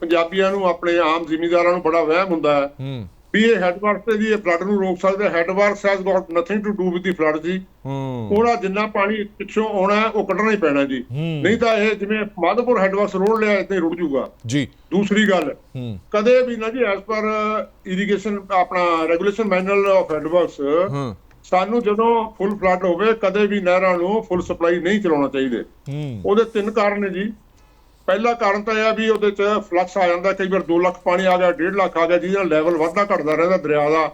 [SPEAKER 3] ਪੰਜਾਬੀਆਂ ਨੂੰ ਆਪਣੇ ਆਮ ਜ਼ਿਮੀਂਦਾਰਾਂ ਨੂੰ ਬੜਾ ਵਹਿਮ ਹੁੰਦਾ ਹੈ ਵੀ ਇਹ ਹੈਡਵਰਕ ਤੇ ਜੀ ਇਹ ਫਲੱਡ ਨੂੰ ਰੋਕ ਸਕਦੇ headwork has got nothing to do with the flood ਜੀ। ਉਹਦਾ ਜਿੰਨਾ ਪਾਣੀ ਪਿੱਛੋਂ ਆਉਣਾ ਉਹ ਕੱਢਣਾ ਹੀ ਪੈਣਾ ਜੀ। ਨਹੀਂ ਤਾਂ ਇਹ ਜਿਵੇਂ ਮਾਧੋਪੁਰ ਹੈਡਵਰਕਸ ਰੋਡ ਲਿਆ ਇੱਥੇ ਰੁੜ ਜਾਊਗਾ।
[SPEAKER 1] ਜੀ।
[SPEAKER 3] ਦੂਸਰੀ ਗੱਲ ਕਦੇ ਵੀ ਨਾ ਜੀ ਐਸ ਪਰ ਇਰੀਗੇਸ਼ਨ ਆਪਣਾ ਰੈਗੂਲੇਸ਼ਨ ਮੈਨੂਅਲ ਆਫ ਹੈਡਵਰਕਸ
[SPEAKER 1] ਹਾਂ।
[SPEAKER 3] ਸਾਨੂੰ ਜਦੋਂ ਫੁੱਲ ਫਲੱਡ ਹੋਵੇ ਕਦੇ ਵੀ ਨਹਿਰਾਂ ਨੂੰ ਫੁੱਲ ਸਪਲਾਈ ਨਹੀਂ ਚਲਾਉਣਾ ਚਾਹੀਦੇ। ਉਹਦੇ ਤਿੰਨ ਕਾਰਨ ਨੇ ਜੀ। ਪਹਿਲਾ ਕਾਰਨ ਤਾਂ ਇਹ ਆ ਵੀ ਉਹਦੇ ਚ ਫਲਕਸ ਆ ਜਾਂਦਾ ਕਈ ਵਾਰ 2 ਲੱਖ ਪਾਣੀ ਆ ਗਿਆ 1.5 ਲੱਖ ਆ ਗਿਆ ਜਿਹਦੇ ਨਾਲ ਲੈਵਲ ਵੱਧਦਾ ਘਟਦਾ ਰਹਿੰਦਾ ਦਰਿਆ ਦਾ।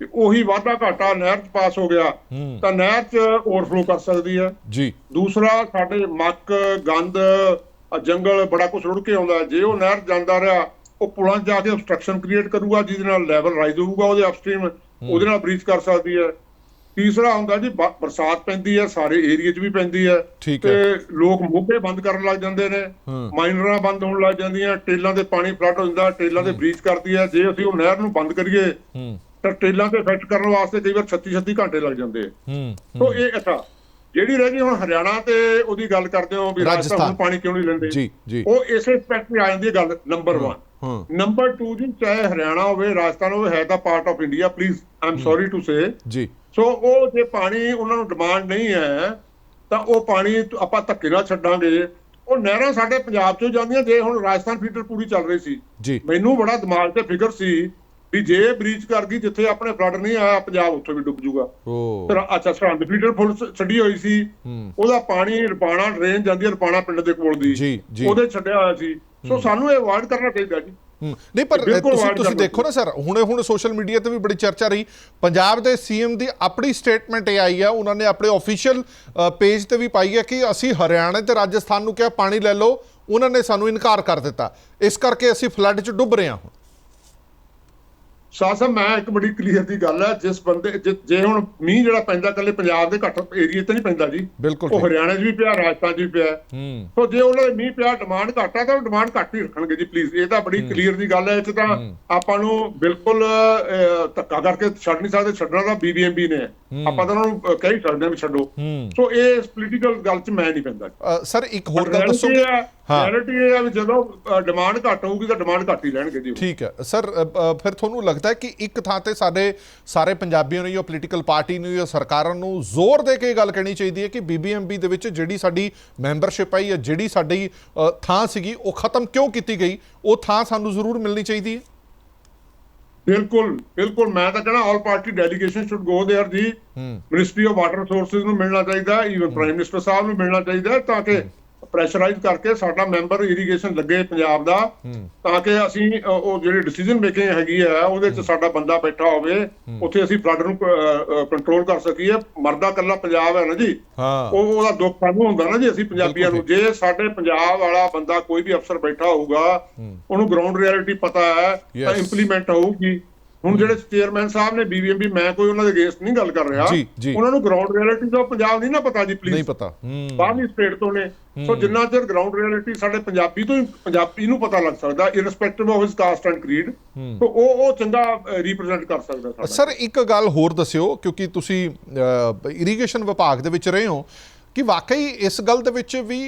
[SPEAKER 3] ਤੇ ਉਹੀ ਵਾਧਾ ਘਾਟਾ ਨਹਿਰ ਚ ਪਾਸ ਹੋ ਗਿਆ ਤਾਂ ਨਹਿਰ ਚ ਓਵਰਫਲੋ ਕਰ ਸਕਦੀ ਹੈ।
[SPEAKER 1] ਜੀ।
[SPEAKER 3] ਦੂਸਰਾ ਸਾਡੇ ਮੱਕ ਗੰਦ ਜੰਗਲ ਬੜਾ ਕੁਝ ਰੁੜ ਕੇ ਆਉਂਦਾ। ਜੇ ਉਹ ਨਹਿਰ ਜਾਂਦਾ ਰਿਹਾ ਉਹ ਪੁਲਾਂ ਜਾ ਕੇ obstruction ਕ੍ਰੀਏਟ ਕਰੂਗਾ ਜਿਹਦੇ ਨਾਲ ਲੈਵਲ ਰਾਈਜ਼ ਹੋਊਗਾ ਉਹਦੇ ਅਪਸਟ੍ਰੀਮ ਉਹਦੇ ਨਾਲ ਬ੍ਰੀਚ ਕਰ ਸਕਦੀ ਹੈ। ਤੀਸਰਾ ਹੁੰਦਾ ਜੀ ਬਰਸਾਤ ਪੈਂਦੀ ਹੈ ਸਾਰੇ ਏਰੀਆ 'ਚ ਵੀ ਪੈਂਦੀ ਹੈ ਤੇ ਲੋਕ ਮੋਗੇ ਬੰਦ ਕਰਨ ਲੱਗ ਜਾਂਦੇ ਨੇ। ਮਾਈਨਰਾਂ ਬੰਦ ਹੋਣ ਲੱਗ ਜਾਂਦੀਆਂ ਟੇਲਾਂ ਦੇ ਪਾਣੀ ਫਲੱਡ ਹੋ ਜਾਂਦਾ ਟੇਲਾਂ ਦੇ ਬ੍ਰੀਚ ਕਰਦੀ ਹੈ ਜੇ ਅਸੀਂ ਉਹ ਨਹਿਰ ਨੂੰ ਬੰਦ ਕਰੀਏ ਤਾਂ ਟੇਲਾਂ ਤੇ ਇਫੈਕਟ ਕਰਨ ਵਾਸਤੇ ਕਈ ਵਾਰ 36 36 ਘੰਟੇ ਲੱਗ ਜਾਂਦੇ
[SPEAKER 1] ਹੂੰ
[SPEAKER 3] ਸੋ ਇਹ ਅੱਛਾ ਜਿਹੜੀ ਰਹਿ ਗਈ ਹੁਣ ਹਰਿਆਣਾ ਤੇ ਉਹਦੀ ਗੱਲ ਕਰਦੇ ਹੋ ਵੀ ਰਾਜਸਥਾਨ। ਨੂੰ ਪਾਣੀ ਕਿਉਂ ਨਹੀਂ ਲੈਂਦੇ?
[SPEAKER 1] ਜੀ ਜੀ।
[SPEAKER 3] ਉਹ ਇਸੇ ਐਸਪੈਕਟ ਤੇ ਆ ਜਾਂਦੀ ਹੈ ਗੱਲ ਨੰਬਰ 1
[SPEAKER 1] ਹਾਂ।
[SPEAKER 3] ਨੰਬਰ 2 ਜੀ ਚਾਹੇ ਹਰਿਆਣਾ ਹੋਵੇ ਰਾਜਸਥਾਨ ਹੋਵੇ ਹੈ ਤਾਂ part of India please I'm sorry to say
[SPEAKER 1] ਜੀ।
[SPEAKER 3] ਸੋ ਉਹ ਜੇ ਪਾਣੀ ਉਹਨਾਂ ਨੂੰ ਡਿਮਾਂਡ ਨਹੀਂ ਹੈ ਤਾਂ ਉਹ ਪਾਣੀ ਆਪਾਂ ਧੱਕੇ ਨਾਲ ਛੱਡਾਂਗੇ। ਉਹ ਨਹਿਰਾਂ ਸਾਡੇ ਪੰਜਾਬ ਚੋਂ ਜਾਂਦੀਆਂ ਜੇ ਹੁਣ ਰਾਜਸਥਾਨ ਫੀਡਰ ਪੂਰੀ ਚੱਲ ਰਹੀ ਸੀ। ਮੈਨੂੰ ਬੜਾ ਦਿਮਾਗ ਤੇ ਫਿਕਰ ਸੀ ਵੀ ਜੇ ਬ੍ਰੀਚ ਕਰ ਗਈ ਜਿੱਥੇ ਆਪਣੇ ਫਲੱਡ ਨਹੀਂ ਆਇਆ ਪੰਜਾਬ ਉੱਥੇ ਵੀ ਡੁੱਬ ਜਾਊਗਾ ਫਿਰ ਅੱਛਾ ਸਰਹੰਦ ਫੀਡਰ ਫੁੱਲ ਛੱਡੀ ਹੋਈ ਸੀ। ਉਹਦਾ ਪਾਣੀ ਰਪਾਣਾ ਡਰੇਨ ਜਾਂਦੀ ਹੈ ਰਪਾਣਾ ਪਿੰਡ ਦੇ ਕੋਲ ਦੀ। ਉਹਦੇ ਛੱਡਿਆ ਹੋਇਆ ਸੀ। ਸੋ ਸਾਨੂੰ ਇਹ ਅਵਾਇਡ ਕਰਨਾ ਚਾਹੀਦਾ ਜੀ।
[SPEAKER 1] ਨਹੀਂ ਪਰ ਤੁਸੀਂ ਦੇਖੋ ਨਾ ਸਰ ਹੁਣੇ ਹੁਣ ਸੋਸ਼ਲ ਮੀਡੀਆ ਤੇ ਵੀ ਬੜੀ ਚਰਚਾ ਰਹੀ। ਪੰਜਾਬ ਦੇ ਸੀਐਮ ਦੀ ਆਪਣੀ ਸਟੇਟਮੈਂਟ ਇਹ ਆਈ ਆ ਉਹਨਾਂ ਨੇ ਆਪਣੇ ਅਫੀਸ਼ੀਅਲ ਪੇਜ ਤੇ ਵੀ ਪਾਈ ਹੈ ਕਿ ਅਸੀਂ ਹਰਿਆਣਾ ਤੇ ਰਾਜਸਥਾਨ ਨੂੰ ਕਿਹਾ ਪਾਣੀ ਲੈ ਲਓ ਉਹਨਾਂ ਨੇ ਸਾਨੂੰ ਇਨਕਾਰ ਕਰ ਦਿੱਤਾ। ਇਸ ਕਰਕੇ ਅਸੀਂ ਫਲੱਡ 'ਚ ਡੁੱਬ ਰਹੇ ਹਾਂ
[SPEAKER 3] ਸਾਹ ਸਾਹਿਬ ਮੈਂ ਇੱਕ ਬੜੀ ਕਲੀਅਰ ਦੀ ਗੱਲ ਹੈ ਜਿਸ ਬੰਦੇ ਜੇ- ਹੁਣ ਮੀਂਹ ਜਿਹੜਾ ਪੈਂਦਾ ਕੱਲੇ ਪੰਜਾਬ ਦੇ ਘੱਟ ਏਰੀਏ ਤੇ ਨਹੀਂ ਪੈਂਦਾ ਜੀ। ਉਹ। ਹਰਿਆਣਾ 'ਚ ਵੀ ਪਿਆ ਰਾਜਸਥਾਨ 'ਚ ਵੀ ਪਿਆ। ਸੋ ਜੇ ਉਹਨਾਂ ਦੇ ਮੀਂਹ ਪਿਆ ਡਿਮਾਂਡ ਘੱਟ ਤਾਂ ਡਿਮਾਂਡ ਘੱਟ ਹੀ ਰੱਖਣਗੇ ਜੀ ਪਲੀਜ਼ ਇਹ ਤਾਂ ਬੜੀ ਕਲੀਅਰ ਦੀ ਗੱਲ ਹੈ 'ਚ ਤਾਂ ਆਪਾਂ ਨੂੰ ਬਿਲਕੁਲ ਧੱਕਾ ਕਰਕੇ ਛੱਡ ਨਹੀਂ ਸਕਦੇ ਛੱਡਣਾ ਤਾਂ ਬੀਬੀਐਮਬੀ ਨੇ। ਆਪਾਂ ਤਾਂ ਉਹਨਾਂ ਨੂੰ ਕਹਿ ਹੀ ਸਕਦੇ ਵੀ ਛੱਡੋ। ਸੋ ਇਹ ਪੋਲੀਟੀਕਲ ਗੱਲ 'ਚ ਮੈਂ ਨਹੀਂ ਪੈਂਦਾ।
[SPEAKER 1] ਸਰ ਇੱਕ ਹੋਰ ਗੱਲ ਦੱਸੋਗੇ ਹਾਂ।
[SPEAKER 3] ਰਿਐਲਿਟੀ ਇਹ ਹੈ ਵੀ ਜਦੋਂ ਡਿਮਾਂਡ ਘੱਟ ਹੋਊਗੀ ਤਾਂ ਡਿਮਾਂਡ ਘੱਟ ਹੀ ਲੈਣਗੇ ਜੀ।
[SPEAKER 1] ਠੀਕ ਹੈ। ਸਰ ਫਿਰ ਤੁਹਾਨੂੰ ਲੱਗਦਾ ਹੈ ਕਿ ਇੱਕ ਥਾਂ ਤੇ ਸਾਡੇ ਸਾਰੇ ਪੰਜਾਬੀਆਂ ਨੂੰ ਜਾਂ ਪੋਲੀਟੀਕਲ ਪਾਰਟੀ ਨੂੰ ਜਾਂ ਸਰਕਾਰਾਂ ਨੂੰ ਜ਼ੋਰ ਦੇ ਕੇ ਇਹ ਗੱਲ ਕਹਿਣੀ ਚਾਹੀਦੀ ਹੈ ਕਿ ਬੀਬੀਐਮਬੀ ਦੇ ਵਿੱਚ ਜਿਹੜੀ ਸਾਡੀ ਮੈਂਬਰਸ਼ਿਪ ਆਈ ਹੈ ਜਿਹੜੀ ਸਾਡੀ ਅ, ਥਾਂ ਸੀਗੀ ਉਹ ਖਤਮ ਕਿਉਂ ਕੀਤੀ ਗਈ ਉਹ ਥਾਂ ਸਾਨੂੰ ਜ਼ਰੂਰ ਮਿਲਣੀ ਚਾਹੀਦੀ ਹੈ
[SPEAKER 3] ਬਿਲਕੁਲ ਬਿਲਕੁਲ ਮੈਂ ਤਾਂ ਕਹਿੰਦਾ all party delegation should go there ਜੀ
[SPEAKER 1] ਹੂੰ
[SPEAKER 3] ਮਿਨਿਸਟਰੀ ਆਫ ਵਾਟਰ ਰਿਸੋਰਸਸ ਨੂੰ ਮਿਲਣਾ ਚਾਹੀਦਾ ਈਵਨ ਪ੍ਰਾਈਮ ਮਿਨਿਸਟਰ ਸਾਹਿਬ ਨੂੰ ਮਿਲਣਾ ਚਾਹੀਦਾ ਤਾਂ ਕਿ ਪ੍ਰੈਸ਼ਰਾਈਜ਼ ਕਰਕੇ ਸਾਡਾ ਮੈਂਬਰ ਇਰੀਗੇਸ਼ਨ ਲੱਗੇ ਪੰਜਾਬ ਦਾ ਤਾਂ ਕਿ ਅਸੀਂ ਉਹ ਜਿਹੜੀ ਡਿਸੀਜਨ ਮੇਕਿੰਗ ਹੈਗੀ ਆ ਉਹਦੇ 'ਚ ਸਾਡਾ ਬੰਦਾ ਬੈਠਾ ਹੋਵੇ ਉੱਥੇ ਅਸੀਂ ਫਲੱਡ ਨੂੰ ਕੰਟਰੋਲ ਕਰ ਸਕੀਏ। ਮਰਦਾ ਕੱਲਾ ਪੰਜਾਬ ਹੈ ਨਾ ਜੀ। ਉਹ ਉਹਦਾ ਦੁੱਖ ਸਾਨੂੰ ਹੁੰਦਾ ਨਾ ਜੀ ਅਸੀਂ ਪੰਜਾਬੀਆਂ ਨੂੰ। ਜੇ ਸਾਡੇ ਪੰਜਾਬ ਵਾਲਾ ਬੰਦਾ ਕੋਈ ਵੀ ਅਫਸਰ ਬੈਠਾ ਹੋਊਗਾ ਉਹਨੂੰ ਗਰਾਊਂਡ ਰਿਐਲਿਟੀ ਪਤਾ ਹੈ ਤਾਂ. ਇੰਪਲੀਮੈਂਟ ਹੋਊਗੀ। ਹੁਣ ਜਿਹੜੇ ਚੇਅਰਮੈਨ ਸਾਹਿਬ ਨੇ ਬੀਬੀਐਮਬੀ ਮੈਂ ਕੋਈ ਉਹਨਾਂ ਦੇ ਅਗੇਂਸਟ ਨਹੀਂ ਗੱਲ ਕਰ ਰਿਹਾ। ਉਹਨਾਂ ਨੂੰ ਗਰਾਊਂਡ ਰਿਐਲਿਟੀ ਦਾ ਪੰਜਾਬ ਨਹੀਂ ਨਾ ਪਤਾ ਜੀ
[SPEAKER 1] ਨਹੀਂ
[SPEAKER 3] ਪਲੀਜ਼
[SPEAKER 1] ਪਤਾ। ਹੂੰ।
[SPEAKER 3] ਬਾਹਰਲੀ ਸਟੇਟ ਤੋਂ ਨੇ। ਸੋ ਜਿੰਨਾ ਚਿਰ ਗਰਾਊਂਡ ਰਿਐਲਿਟੀ ਸਾਡੇ ਪੰਜਾਬੀ ਤੋਂ ਹੀ ਪੰਜਾਬੀ ਨੂੰ ਪਤਾ ਲੱਗ ਸਕਦਾ irrespective of his caste and creed so ਉਹ ਉਹ ਚੰਗਾ ਰਿਪਰੈਜ਼ੈਂਟ ਕਰ ਸਕਦਾ ਸਾਡਾ।
[SPEAKER 1] ਸਰ ਇੱਕ ਗੱਲ ਹੋਰ ਦੱਸਿਓ ਕਿਉਂਕਿ ਤੁਸੀਂ ਇਰੀਗੇਸ਼ਨ ਵਿਭਾਗ ਦੇ ਵਿੱਚ ਰਹੇ ਹੋ ਕਿ ਵਾਕਈ ਇਸ ਗੱਲ ਦੇ ਵਿੱਚ ਵੀ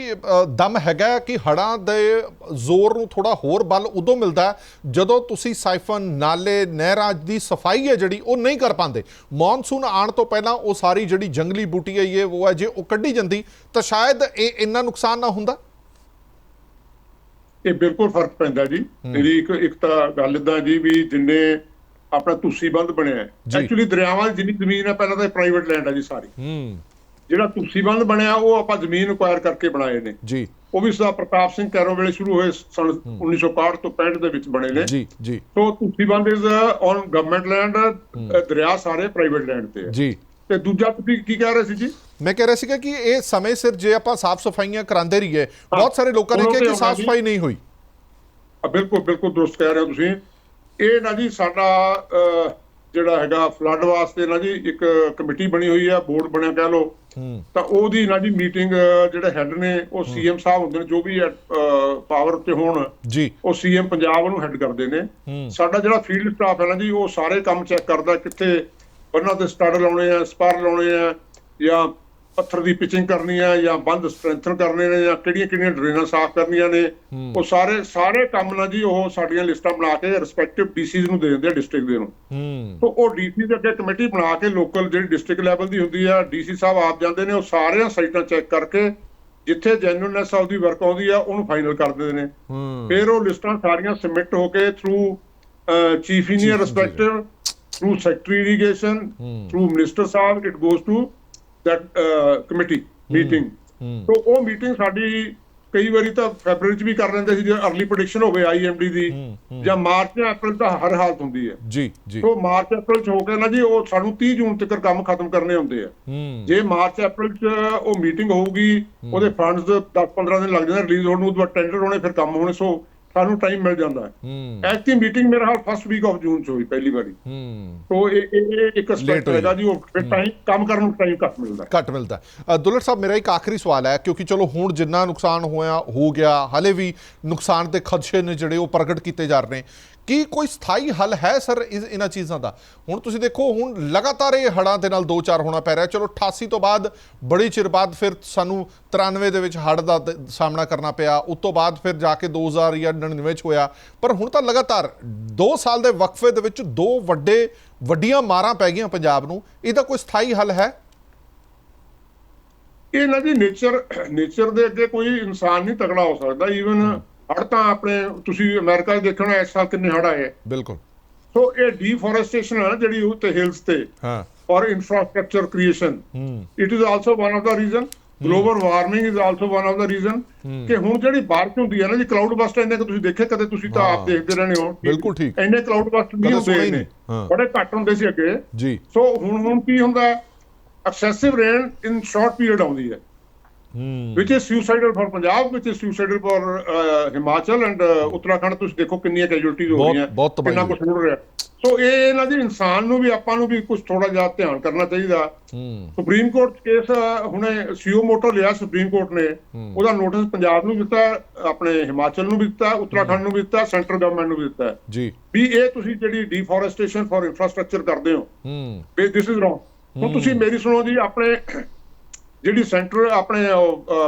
[SPEAKER 1] ਦਮ ਹੈਗਾ ਕਿ ਹੜਾਂ ਦੇ ਜ਼ੋਰ ਨੂੰ ਥੋੜਾ ਹੋਰ ਬਲ ਉਦੋਂ ਮਿਲਦਾ ਜਦੋਂ ਤੁਸੀਂ ਸਾਈਫਨ ਨਾਲੇ ਨਹਿਰਾਂ ਦੀ ਸਫ਼ਾਈ ਹੈ ਜਿਹੜੀ ਉਹ ਨਹੀਂ ਕਰ ਪਾਉਂਦੇ। ਮੌਨਸੂਨ ਆਉਣ ਤੋਂ ਪਹਿਲਾਂ ਉਹ ਸਾਰੀ ਜਿਹੜੀ ਜੰਗਲੀ ਬੂਟੀ ਹੈ ਇਹ ਉਹ ਹੈ ਜੇ ਉਹ ਕੱਢੀ ਜਾਂਦੀ ਤਾਂ ਸ਼ਾਇਦ ਇਹ ਇੰਨਾ ਨੁਕਸਾਨ ਨਾ ਹੁੰਦਾ?
[SPEAKER 3] ਇਹ ਬਿਲਕੁਲ ਫ਼ਰਕ ਪੈਂਦਾ ਜੀ। ਮੇਰੀ ਇੱਕ ਇੱਕ ਤਾਂ ਗੱਲ ਇਦਾਂ ਜੀ ਵੀ ਜਿੰਨੇ ਆਪਣਾ ਤੁਸੀਂ ਬੰਦ ਬਣਿਆ। ਐਕਚੁਅਲੀ ਦਰਿਆਵਾਂ ਦੀ ਜਿੰਨੀ ਜ਼ਮੀਨ ਹੈ ਪਹਿਲਾਂ ਤਾਂ ਪ੍ਰਾਈਵੇਟ ਲੈਂਡ ਹੈ ਜੀ ਸਾਰੀ।
[SPEAKER 1] ਹੂੰ।
[SPEAKER 3] ਜਿਹੜਾ ਤੁਸੀਂ ਬੰਦ ਬਣਿਆ ਉਹ ਆਪਾਂ ਜ਼ਮੀਨ ਅਕਵਾਇਰ ਕਰਕੇ ਬਣਾਏ ਨੇ।
[SPEAKER 1] ਜੀ।
[SPEAKER 3] ਉਹ ਵੀ ਸਦਾ ਪ੍ਰਤਾਪ ਸਿੰਘ ਕੈਰੋ ਵੇਲੇ ਸ਼ੁਰੂ ਹੋਏ ਸਨ 1961 ਤੋਂ 65 ਦੇ ਵਿੱਚ ਬਣੇ ਨੇ।
[SPEAKER 1] ਜੀ ਜੀ।
[SPEAKER 3] ਸੋ ਤੁਸੀਂ ਬੰਦ ਇਜ਼ ਔਨ ਗਵਰਨਮੈਂਟ ਲੈਂਡ ਦਰਿਆ ਸਾਰੇ ਪ੍ਰਾਈਵੇਟ ਲੈਂਡ ਤੇ ਹੈ।
[SPEAKER 1] ਜੀ।
[SPEAKER 3] ਤੇ ਦੂਜਾ ਤੁਸੀਂ ਕੀ ਕਹਿ ਰਹੇ ਸੀ ਜੀ?
[SPEAKER 1] ਮੈਂ ਕਹਿ ਰਿਹਾ ਸੀਗਾ ਕਿ ਇਹ ਸਮੇਂ ਸਿਰ ਜੇ ਆਪਾਂ ਸਾਫ਼ ਸਫਾਈਆਂ ਕਰਾਉਂਦੇ ਰਹੀਏ ਬਹੁਤ ਸਾਰੇ ਲੋਕਾਂ ਨੇ ਕਿਹਾ ਕਿ ਸਾਫ਼ ਸਫ਼ਾਈ ਨਹੀਂ ਹੋਈ।
[SPEAKER 3] ਬਿਲਕੁਲ ਬਿਲਕੁਲ ਦਰੁਸਤ ਕਹਿ ਰਹੇ ਹੋ ਤੁਸੀਂ। ਇਹ ਨਾ ਜੀ ਸਾਡਾ ਜਿਹੜਾ ਹੈਗਾ ਫਲੱਡ ਵਾਸਤੇ ਨਾ ਜੀ ਇੱਕ ਕਮੇਟੀ ਬਣੀ ਹੋਈ ਹੈ ਬੋਰਡ ਬਣਿਆ ਕਹਿ
[SPEAKER 1] ਹੂੰ।
[SPEAKER 3] ਤਾਂ ਉਹਦੀ ਨਾ ਜੀ ਮੀਟਿੰਗ ਜਿਹੜੇ ਹੈੱਡ ਨੇ ਉਹ ਸੀਐਮ ਸਾਹਿਬ ਹੁੰਦੇ ਨੇ ਜੋ ਵੀ ਪਾਵਰ ਤੇ ਹੋਣ
[SPEAKER 1] ਜੀ।
[SPEAKER 3] ਉਹ ਸੀਐਮ ਪੰਜਾਬ ਨੂੰ ਹੈੱਡ ਕਰਦੇ ਨੇ। ਸਾਡਾ ਜਿਹੜਾ ਫੀਲਡ ਸਟਾਫ ਹੈ ਨਾ ਜੀ ਉਹ ਸਾਰੇ ਕੰਮ ਚੈੱਕ ਕਰਦਾ ਕਿੱਥੇ ਉਹਨਾਂ ਤੇ ਸਟੱਡ ਲਾਉਣੇ ਆ ਸਪਾਰ ਲਾਉਣੇ ਆ ਜਾਂ ਪੱਥਰ ਦੀ ਪਿਚਿੰਗ ਕਰਨੀ ਹੈ ਜਾਂ ਬੰਦ ਸਟਰੈਂਥਨ ਕਰਨੇ ਨੇ ਜਾਂ ਕਿਹੜੀਆਂ ਕਿਹੜੀਆਂ ਡਰੇਨਾਂ ਸਾਫ਼ ਕਰਨੀਆਂ ਨੇ ਉਹ ਸਾਰੇ ਸਾਰੇ ਕੰਮ ਨਾ ਜੀ ਉਹ ਸਾਡੀਆਂ ਲਿਸਟਾਂ ਬਣਾ ਕੇ ਰਿਸਪੈਕਟਿਵ ਡੀਸੀਜ਼ ਨੂੰ ਦੇ ਦਿੰਦੇ ਆ ਡਿਸਟ੍ਰਿਕਟ ਦੇ ਨੂੰ।
[SPEAKER 1] ਹੂੰ।
[SPEAKER 3] ਤੋਂ ਉਹ ਡੀਸੀ ਦੇ ਅੱਗੇ ਕਮੇਟੀ ਬਣਾ ਕੇ ਲੋਕਲ ਜਿਹੜੀ ਡਿਸਟ੍ਰਿਕਟ ਲੈਵਲ ਦੀ ਹੁੰਦੀ ਆ ਡੀਸੀ ਸਾਹਿਬ ਆਪ ਜਾਂਦੇ ਨੇ ਉਹ ਸਾਰੀਆਂ ਸਾਈਟਾਂ ਚੈੱਕ ਕਰਕੇ ਜਿੱਥੇ ਜੈਨੂਇਨਨੈਸ ਆਫ ਦੀ ਵਰਕ ਆਉਂਦੀ ਆ ਉਹਨੂੰ ਫਾਈਨਲ ਕਰ ਦਿੰਦੇ ਨੇ।
[SPEAKER 1] ਹੂੰ।
[SPEAKER 3] ਫਿਰ ਉਹ ਲਿਸਟਾਂ ਸਾਰੀਆਂ ਸਬਮਿਟ ਹੋ ਕੇ through chief engineer respective through secretary irrigation through minister Sahib it goes to that committee meeting
[SPEAKER 1] ਹੂੰ
[SPEAKER 3] ਤੋਂ ਉਹ ਮੀਟਿੰਗ ਸਾਡੀ ਕਈ ਵਾਰੀ ਤਾਂ ਫੈਬਰੂਅਰੀ ਚ ਵੀ ਕਰ ਲੈਂਦੇ ਸੀ ਜੇ ਅਰਲੀ ਪ੍ਰੈਡਿਕਸ਼ਨ ਹੋਵੇ ਆਈਐਮਡੀ ਦੀ ਜਾਂ ਮਾਰਚ ਜਾਂ ਅਪ੍ਰੈਲ ਤਾਂ ਹਰ ਹਾਲਤ ਹੁੰਦੀ ਹੈ।
[SPEAKER 1] ਜੀ ਜੀ।
[SPEAKER 3] ਤੋਂ ਮਾਰਚ ਅਪ੍ਰੈਲ ਚ ਹੋ ਕੇ ਨਾ ਜੀ ਉਹ ਸਾਨੂੰ 30 ਜੂਨ ਤੱਕ ਕੰਮ ਖਤਮ ਕਰਨੇ ਹੁੰਦੇ ਆ। ਜੇ ਮਾਰਚ ਅਪ੍ਰੈਲ ਚ ਉਹ ਮੀਟਿੰਗ ਹੋਊਗੀ ਉਹਦੇ ਫੰਡਸ 10-15 ਦਿਨ ਲੱਗ ਜਾਂਦੇ ਰਿਲੀਜ਼ ਹੋਣ ਨੂੰ ਬਾਅਦ ਟੈਂਡਰ ਹੋਣੇ ਫਿਰ ਕੰਮ ਹੋਣੇ ਸੋ ਸਾਨੂੰ ਟਾਈਮ ਮਿਲ ਜਾਂਦਾ ਹੈ। ਐਕਟੀ ਮੀਟਿੰਗ ਮੇਰਾ ਹਾਲ ਫਸਟ ਵੀਕ ਆਫ ਜੂਨ ਚ ਹੋਈ ਪਹਿਲੀ ਵਾਰੀ।
[SPEAKER 1] ਹੂੰ।
[SPEAKER 3] ਸੋ ਇਹ ਇੱਕ ਐਸਪੈਕਟ
[SPEAKER 1] ਹੋਈ।
[SPEAKER 3] ਹੈਗਾ ਜੀ ਉਹ ਫਿਰ ਟਾਈਮ ਕੰਮ ਕਰਨ ਨੂੰ ਟਾਈਮ ਘੱਟ ਮਿਲਦਾ।
[SPEAKER 1] ਘੱਟ ਮਿਲਦਾ ਦੁੱਲਰ ਸਾਹਿਬ ਮੇਰਾ ਇੱਕ ਆਖਰੀ ਸਵਾਲ ਹੈ ਕਿਉਂਕਿ ਚਲੋ ਹੁਣ ਜਿੰਨਾ ਨੁਕਸਾਨ ਹੋਇਆ ਹੋ ਗਿਆ ਹਲੇ ਵੀ ਨੁਕਸਾਨ ਦੇ ਖਦਸ਼ੇ ਨੇ ਜਿਹੜੇ ਉਹ ਪ੍ਰਗਟ ਕੀਤੇ ਜਾ ਰਹੇ ਨੇ। ਕੀ ਕੋਈ ਸਥਾਈ ਹੱਲ ਹੈ ਸਰ ਇਸ ਇਹਨਾਂ ਚੀਜ਼ਾਂ ਦਾ? ਹੁਣ ਤੁਸੀਂ ਦੇਖੋ ਹੁਣ ਲਗਾਤਾਰ ਇਹ ਹੜ੍ਹਾਂ ਦੇ ਨਾਲ ਦੋ ਚਾਰ ਹੋਣਾ ਪੈ ਰਿਹਾ। ਚਲੋ 88 ਤੋਂ ਬਾਅਦ ਬੜੀ ਚਿਰ ਬਾਅਦ ਫਿਰ ਸਾਨੂੰ 93 ਦੇ ਵਿੱਚ ਹੜ੍ਹ ਦਾ ਦ- ਸਾਹਮਣਾ ਕਰਨਾ ਪਿਆ। ਉਸ ਤੋਂ ਬਾਅਦ ਫਿਰ ਜਾ ਕੇ 2000 ਜਾਂ 99 ਚ ਹੋਇਆ। ਪਰ ਹੁਣ ਤਾਂ ਲਗਾਤਾਰ 2 ਸਾਲ ਦੇ ਵਕਫੇ ਦੇ ਵਿੱਚ ਦੋ ਵੱਡੇ ਵੱਡੀਆਂ ਮਾਰਾਂ ਪੈ ਗਈਆਂ ਪੰਜਾਬ ਨੂੰ। ਇਹਦਾ ਕੋਈ ਸਥਾਈ ਹੱਲ ਹੈ?
[SPEAKER 3] ਇਹ ਨਾ ਜੀ ਨੇਚਰ ਨੇਚਰ ਦੇ ਅੱਗੇ ਕੋਈ ਇਨਸਾਨ ਨਹੀਂ ਤਕੜਾ ਹੋ ਸਕਦਾ। ਈਵਨ ਹੜ ਤਾਂ ਆਪਣੇ ਤੁਸੀਂ ਅਮਰੀਕਾ ਦੇਖਣਾ ਇਸ ਸਾਲ ਕਿੰਨੇ ਹੜ ਆਏ।
[SPEAKER 1] ਬਿਲਕੁਲ।
[SPEAKER 3] ਸੋ ਇਹ ਡੀਫੋਰੈਸਟੇਸ਼ਨ ਹੈ ਜਿਹੜੀ ਉਹ ਤੇ ਹਿਲਸ ਤੇ।
[SPEAKER 1] ਹਾਂ।
[SPEAKER 3] For infrastructure
[SPEAKER 1] creation
[SPEAKER 3] it is also one of the reason global warming is also one of the reason ਕਿ ਹੁਣ ਜਿਹੜੀ ਬਾਰਿਸ਼ ਹੁੰਦੀ ਹੈ ਨਾ ਜੀ ਕਲਾਊਡ ਬਸਟ ਇੰਨੇ ਕਿ ਤੁਸੀਂ ਦੇਖੇ ਕਦੇ ਤੁਸੀਂ ਤਾਂ ਆਪ। ਦੇਖਦੇ ਰਹਿੰਦੇ ਹੋ।
[SPEAKER 1] ਬਿਲਕੁਲ ਠੀਕ।
[SPEAKER 3] ਇੰਨੇ ਕਲਾਊਡ ਬਸਟ ਨਹੀਂ ਹੁੰਦੇ ਨੇ। ਬੜੇ ਘੱਟ ਹੁੰਦੇ ਸੀ ਅੱਗੇ।
[SPEAKER 1] ਜੀ।
[SPEAKER 3] ਸੋ ਹੁਣ ਹੁਣ ਕੀ ਹੁੰਦਾ? Excessive rain in short period ਆਉਂਦੀ ਹੈ।
[SPEAKER 1] ਹੂੰ।
[SPEAKER 3] which is suicidal for Punjab, which is suicidal for uh, Himachal and uh, Uttarakhand ਤੁਸੀਂ ਦੇਖੋ ਕਿੰਨੀਆਂ ਕੈਜੁਅਲਟੀਜ਼ ਹੋ ਰਹੀਆਂ ਕਿੰਨਾ। ਕੁਝ ਹੋ ਰਿਹਾ। ਸੋ ਇਹ ਇਹਨਾਂ ਦੀ ਇਨਸਾਨ ਨੂੰ ਵੀ ਆਪਾਂ ਨੂੰ ਵੀ ਕੁਝ ਥੋੜਾ ਜਿਹਾ ਧਿਆਨ ਕਰਨਾ ਚਾਹੀਦਾ। ਸੁਪਰੀਮ ਕੋਰਟ ਕੇਸ ਹੁਣੇ ਸੀਓ ਮੋਟੋ ਲਿਆ ਸੁਪਰੀਮ ਕੋਰਟ ਨੇ। ਉਹਦਾ ਨੋਟਿਸ ਪੰਜਾਬ ਨੂੰ ਦਿੱਤਾ ਆਪਣੇ ਹਿਮਾਚਲ ਨੂੰ ਵੀ ਦਿੱਤਾ ਉੱਤਰਾਖੰਡ ਨੂੰ ਵੀ ਦਿੱਤਾ ਸੈਂਟਰਲ ਗਵਰਨਮੈਂਟ ਨੂੰ ਵੀ ਦਿੱਤਾ।
[SPEAKER 1] ਜੀ।
[SPEAKER 3] ਵੀ ਇਹ ਤੁਸੀਂ ਜਿਹੜੀ ਡੀਫੋਰੈਸਟੇਸ਼ਨ ਫॉर ਇਨਫਰਾਸਟ੍ਰਕਚਰ ਕਰਦੇ ਹੋ
[SPEAKER 1] ਹੂੰ।
[SPEAKER 3] ਵੀ ਦਿਸ ਇਜ਼ ਰੋਂਗ ਹੁਣ ਤੁਸੀਂ ਮੇਰੀ ਸੁਣੋ ਜੀ ਆਪਣੇ ਜਿਹੜੀ ਸੈਂਟਰ ਆਪਣੇ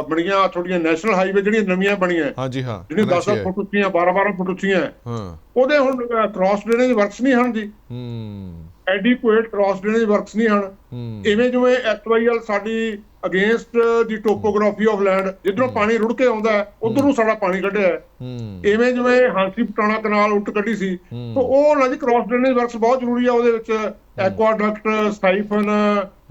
[SPEAKER 3] ਬਣੀਆਂ ਥੋੜੀਆਂ ਨੈਸ਼ਨਲ ਹਾਈਵੇ ਜਿਹੜੀਆਂ ਨਵੀਆਂ ਬਣੀਆਂ
[SPEAKER 1] ਹਾਂਜੀ ਹਾਂ
[SPEAKER 3] ਜਿਹੜੀਆਂ 10
[SPEAKER 1] NHA
[SPEAKER 3] ਫੁੱਟ ਉੱਚੀਆਂ 12 12 ਫੁੱਟ ਉੱਚੀਆਂ
[SPEAKER 1] ਹਾਂ
[SPEAKER 3] ਉਹਦੇ ਹੁਣ ਕ੍ਰਾਸ ਡਰੇਨੇਜ ਵਰਕਸ ਨਹੀਂ ਹਨ ਜੀ
[SPEAKER 1] ਹੂੰ
[SPEAKER 3] ਐਡਿਕੁਏਟ ਕ੍ਰਾਸ ਡਰੇਨੇਜ ਵਰਕਸ ਨਹੀਂ ਹਨ ਇਵੇਂ ਜਿਵੇਂ ਐਕਟਵਾਈਐਲ ਸਾਡੀ against the topography of land ਜਿੱਧਰੋਂ ਪਾਣੀ ਰੁੜ ਕੇ ਆਉਂਦਾ ਹੈ ਉਧਰ ਨੂੰ ਸਾਡਾ ਪਾਣੀ ਕੱਢਿਆ ਇਵੇਂ ਜਿਵੇਂ ਹਾਂਸੀ ਪਟਾਣਾ ਕਨਾਲ ਉੱਟ ਕੱਢੀ ਸੀ ਤਾਂ ਉਹ ਨਾ ਜੀ ਕ੍ਰਾਸ ਡਰੇਨੇਜ ਵਰਕਸ ਬਹੁਤ ਜ਼ਰੂਰੀ ਆ ਉਹਦੇ ਵਿੱਚ। ਐਕਵਾਡਕਟ ਸਾਈਫਨ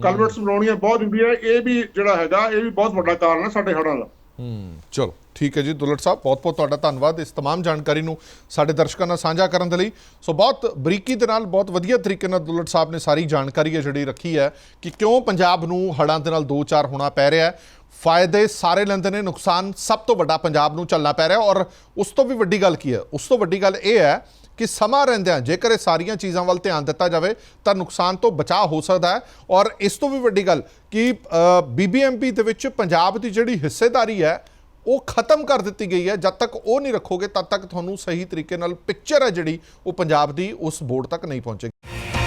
[SPEAKER 3] ਕਲਵਰਟਸ ਬਣਾਉਣੀਆਂ ਬਹੁਤ ਜ਼ਰੂਰੀ ਹੈ ਇਹ ਵੀ ਜਿਹੜਾ ਹੈਗਾ ਇਹ ਵੀ ਬਹੁਤ ਵੱਡਾ ਕਾਰਨ ਹੈ ਸਾਡੇ ਹੜ੍ਹਾਂ ਦਾ
[SPEAKER 1] ਹੂੰ ਚਲੋ ਠੀਕ ਹੈ ਜੀ ਦੁਲਟ ਸਾਹਿਬ ਬਹੁਤ ਬਹੁਤ ਤੁਹਾਡਾ ਧੰਨਵਾਦ ਇਸ तमाम ਜਾਣਕਾਰੀ ਨੂੰ ਸਾਡੇ ਦਰਸ਼ਕਾਂ ਨਾਲ ਸਾਂਝਾ ਕਰਨ ਦੇ ਲਈ ਸੋ ਬਹੁਤ ਬਰੀਕੀ ਦੇ ਨਾਲ ਬਹੁਤ ਵਧੀਆ ਤਰੀਕੇ ਨਾਲ ਦੁਲਟ ਸਾਹਿਬ ਨੇ ਸਾਰੀ ਜਾਣਕਾਰੀ ਹੈ ਜਿਹੜੀ ਰੱਖੀ ਹੈ ਕਿ ਕਿਉਂ ਪੰਜਾਬ ਨੂੰ ਹੜ੍ਹਾਂ ਦੇ ਨਾਲ ਦੋ ਚਾਰ ਹੋਣਾ ਪੈ ਰਿਹਾ ਹੈ ਫਾਇਦੇ ਸਾਰੇ ਲੈਂਦੇ ਨੇ ਨੁਕਸਾਨ ਸਭ ਤੋਂ ਵੱਡਾ ਪੰਜਾਬ ਨੂੰ ਝੱਲਣਾ ਪੈ ਰਿਹਾ ਔਰ ਉਸ ਤੋਂ ਵੀ ਵੱਡੀ ਗੱਲ ਕੀ ਹੈ ਉਸ ਤੋਂ ਵੱਡੀ ਗੱਲ ਇਹ ਹੈ ਕਿ ਸਮਾਂ ਰਹਿੰਦਿਆਂ ਜੇਕਰ ਇਹ ਸਾਰੀਆਂ ਚੀਜ਼ਾਂ ਵੱਲ ਧਿਆਨ ਦਿੱਤਾ ਜਾਵੇ, ਤਾਂ ਨੁਕਸਾਨ ਤੋਂ ਬਚਾਅ ਹੋ ਸਕਦਾ ਹੈ। ਔਰ ਇਸ ਤੋਂ ਵੀ ਵੱਡੀ ਗੱਲ ਕਿ ਬੀਬੀਐਮਪੀ ਦੇ ਵਿੱਚ ਪੰਜਾਬ ਦੀ ਜਿਹੜੀ ਹਿੱਸੇਦਾਰੀ ਹੈ, ਉਹ ਖਤਮ ਕਰ ਦਿੱਤੀ ਗਈ ਹੈ। ਜਦ ਤੱਕ ਉਹ ਨਹੀਂ ਰੱਖੋਗੇ, ਤਦ ਤੱਕ ਤੁਹਾਨੂੰ ਸਹੀ ਤਰੀਕੇ ਨਾਲ ਪਿਕਚਰ ਹੈ ਜਿਹੜੀ, ਉਹ ਪੰਜਾਬ ਦੀ ਉਸ ਬੋਰਡ ਤੱਕ ਨਹੀਂ ਪਹੁੰਚੇਗੀ।